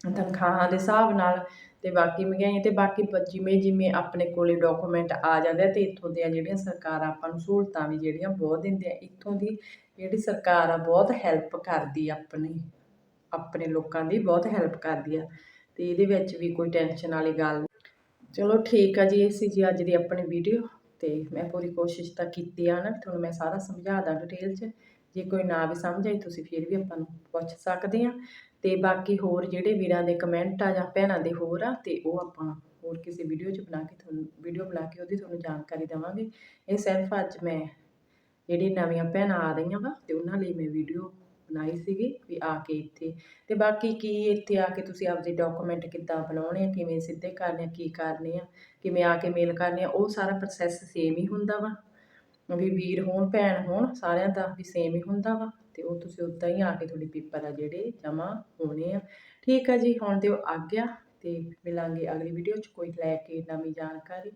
ਤਨਖਾਹਾਂ ਦੇ ਹਿਸਾਬ ਨਾਲ ਤੇ ਬਾਕੀ ਮਹਿੰਗਾਈ ਤੇ ਬਾਕੀ ਜਿਵੇਂ ਜਿਵੇਂ ਆਪਣੇ ਕੋਲੇ ਡਾਕੂਮੈਂਟ ਆ ਜਾਂਦੇ ਆ ਤੇ ਇੱਥੋਂ ਦੀਆਂ ਜਿਹੜੀਆਂ ਸਰਕਾਰਾਂ ਆਪਾਂ ਨੂੰ ਸਹੂਲਤਾਂ ਵੀ ਜਿਹੜੀਆਂ ਬਹੁਤ ਦਿੰਦੇ ਆ, ਇੱਥੋਂ ਦੀ ਜਿਹੜੀ ਸਰਕਾਰ ਆ ਬਹੁਤ ਹੈਲਪ ਕਰਦੀ ਆ ਆਪਣੀ। ਆਪਣੇ ਲੋਕਾਂ ਦੀ ਬਹੁਤ ਹੈਲਪ ਕਰਦੀ ਆ ਤੇ ਇਹਦੇ ਵਿੱਚ ਵੀ ਕੋਈ ਟੈਨਸ਼ਨ ਵਾਲੀ ਗੱਲ ਨਹੀਂ। ਚਲੋ ਠੀਕ ਆ ਜੀ, ਇਹ ਸੀ ਜੀ ਅੱਜ ਦੀ ਆਪਣੀ ਵੀਡੀਓ ਤੇ ਮੈਂ ਪੂਰੀ ਕੋਸ਼ਿਸ਼ ਤਾਂ ਕੀਤੀ ਆ ਨਾ ਤੁਹਾਨੂੰ ਮੈਂ ਸਾਰਾ ਸਮਝਾ ਦਾਂ ਡਿਟੇਲ 'ਚ। ਜੇ ਕੋਈ ਨਾ ਵੀ ਸਮਝ ਆਈ ਤੁਸੀਂ ਫਿਰ ਵੀ ਆਪਾਂ ਨੂੰ ਪੁੱਛ ਸਕਦੇ ਆ। ਤੇ ਬਾਕੀ ਹੋਰ ਜਿਹੜੇ ਵੀਰਾਂ ਦੇ ਕਮੈਂਟ ਆ ਜਾਂ ਭੈਣਾਂ ਦੇ ਹੋਰ ਆ ਤੇ ਉਹ ਆਪਾਂ ਹੋਰ ਕਿਸੇ ਵੀਡੀਓ 'ਚ ਬਣਾ ਕੇ ਤੁਹਾਨੂੰ ਵੀਡੀਓ ਬਣਾ ਕੇ ਉਹਦੀ ਤੁਹਾਨੂੰ ਜਾਣਕਾਰੀ ਦੇਵਾਂਗੇ। ਇਹ ਸਿਰਫ ਅੱਜ ਮੈਂ ਜਿਹੜੀ ਨਵੀਆਂ ਭੈਣਾਂ ਆ ਰਹੀਆਂ ਵਾ ਤੇ ਉਹਨਾਂ ਲਈ ਮੈਂ ਵੀਡੀਓ ਬਣਾਈ ਸੀਗੀ ਵੀ ਆ ਕੇ ਇੱਥੇ। ਤੇ ਬਾਕੀ ਕੀ ਇੱਥੇ ਆ ਕੇ ਤੁਸੀਂ ਆਪਦੇ ਡਾਕੂਮੈਂਟ ਕਿੱਦਾਂ ਬਣਾਉਣੇ ਆ, ਕਿਵੇਂ ਸਿੱਧੇ ਕਰਨੇ ਆ, ਕੀ ਕਰਨੇ ਆ, ਕਿਵੇਂ ਆ ਕੇ ਮੇਲ ਕਰਨੇ ਆ, ਉਹ ਸਾਰਾ ਪ੍ਰੋਸੈਸ ਸੇਮ ਹੀ ਹੁੰਦਾ ਵਾ। ਵੀ ਵੀਰ ਹੋਣ, ਭੈਣ ਹੋਣ, ਸਾਰਿਆਂ ਦਾ ਵੀ ਸੇਮ ਹੀ ਹੁੰਦਾ ਵਾ। ਤੇ ਉਹ ਤੁਸੀਂ ਉੱਦਾਂ ਹੀ ਆ ਕੇ ਤੁਹਾਡੇ ਪੇਪਰ ਆ ਜਿਹੜੇ ਜਮ੍ਹਾਂ ਹੋਣੇ ਆ। ਠੀਕ ਆ ਜੀ, ਹੁਣ ਦਿਓ ਆਗਿਆ ਤੇ ਮਿਲਾਂਗੇ ਅਗਲੀ ਵੀਡੀਓ 'ਚ ਕੋਈ ਲੈ ਕੇ ਨਵੀਂ ਜਾਣਕਾਰੀ।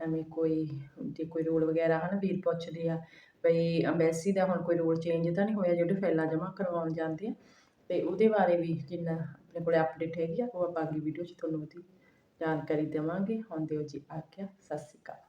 ਨਵੀਂ ਕੋਈ, ਜੇ ਕੋਈ ਰੂਲ ਵਗੈਰਾ ਹਨ, ਵੀਰ ਪੁੱਛਦੇ ਆ। ਬਈ ਅੰਬੈਸੀ ਦਾ ਹੁਣ ਕੋਈ ਰੂਲ ਚੇਂਜ ਤਾਂ ਨਹੀਂ ਹੋਇਆ ਜਿਹੜੇ ਫਾਈਲਾਂ ਜਮ੍ਹਾਂ ਕਰਵਾਉਣ ਜਾਂਦੇ ਆ। ਤੇ ਉਹਦੇ ਬਾਰੇ ਵੀ ਜਿੰਨਾ ਆਪਣੇ ਕੋਲੇ ਅਪਡੇਟ ਹੈਗੀ ਆ, ਉਹ ਆਪਾਂ ਅਗਲੀ ਵੀਡੀਓ 'ਚ ਤੁਹਾਨੂੰ ਉਹਦੀ ਜਾਣਕਾਰੀ ਦੇਵਾਂਗੇ। ਹੁਣ ਦਿਓ ਜੀ ਆਗਿਆ ਸਤਿ ਸ਼੍ਰੀ ਅਕਾਲ।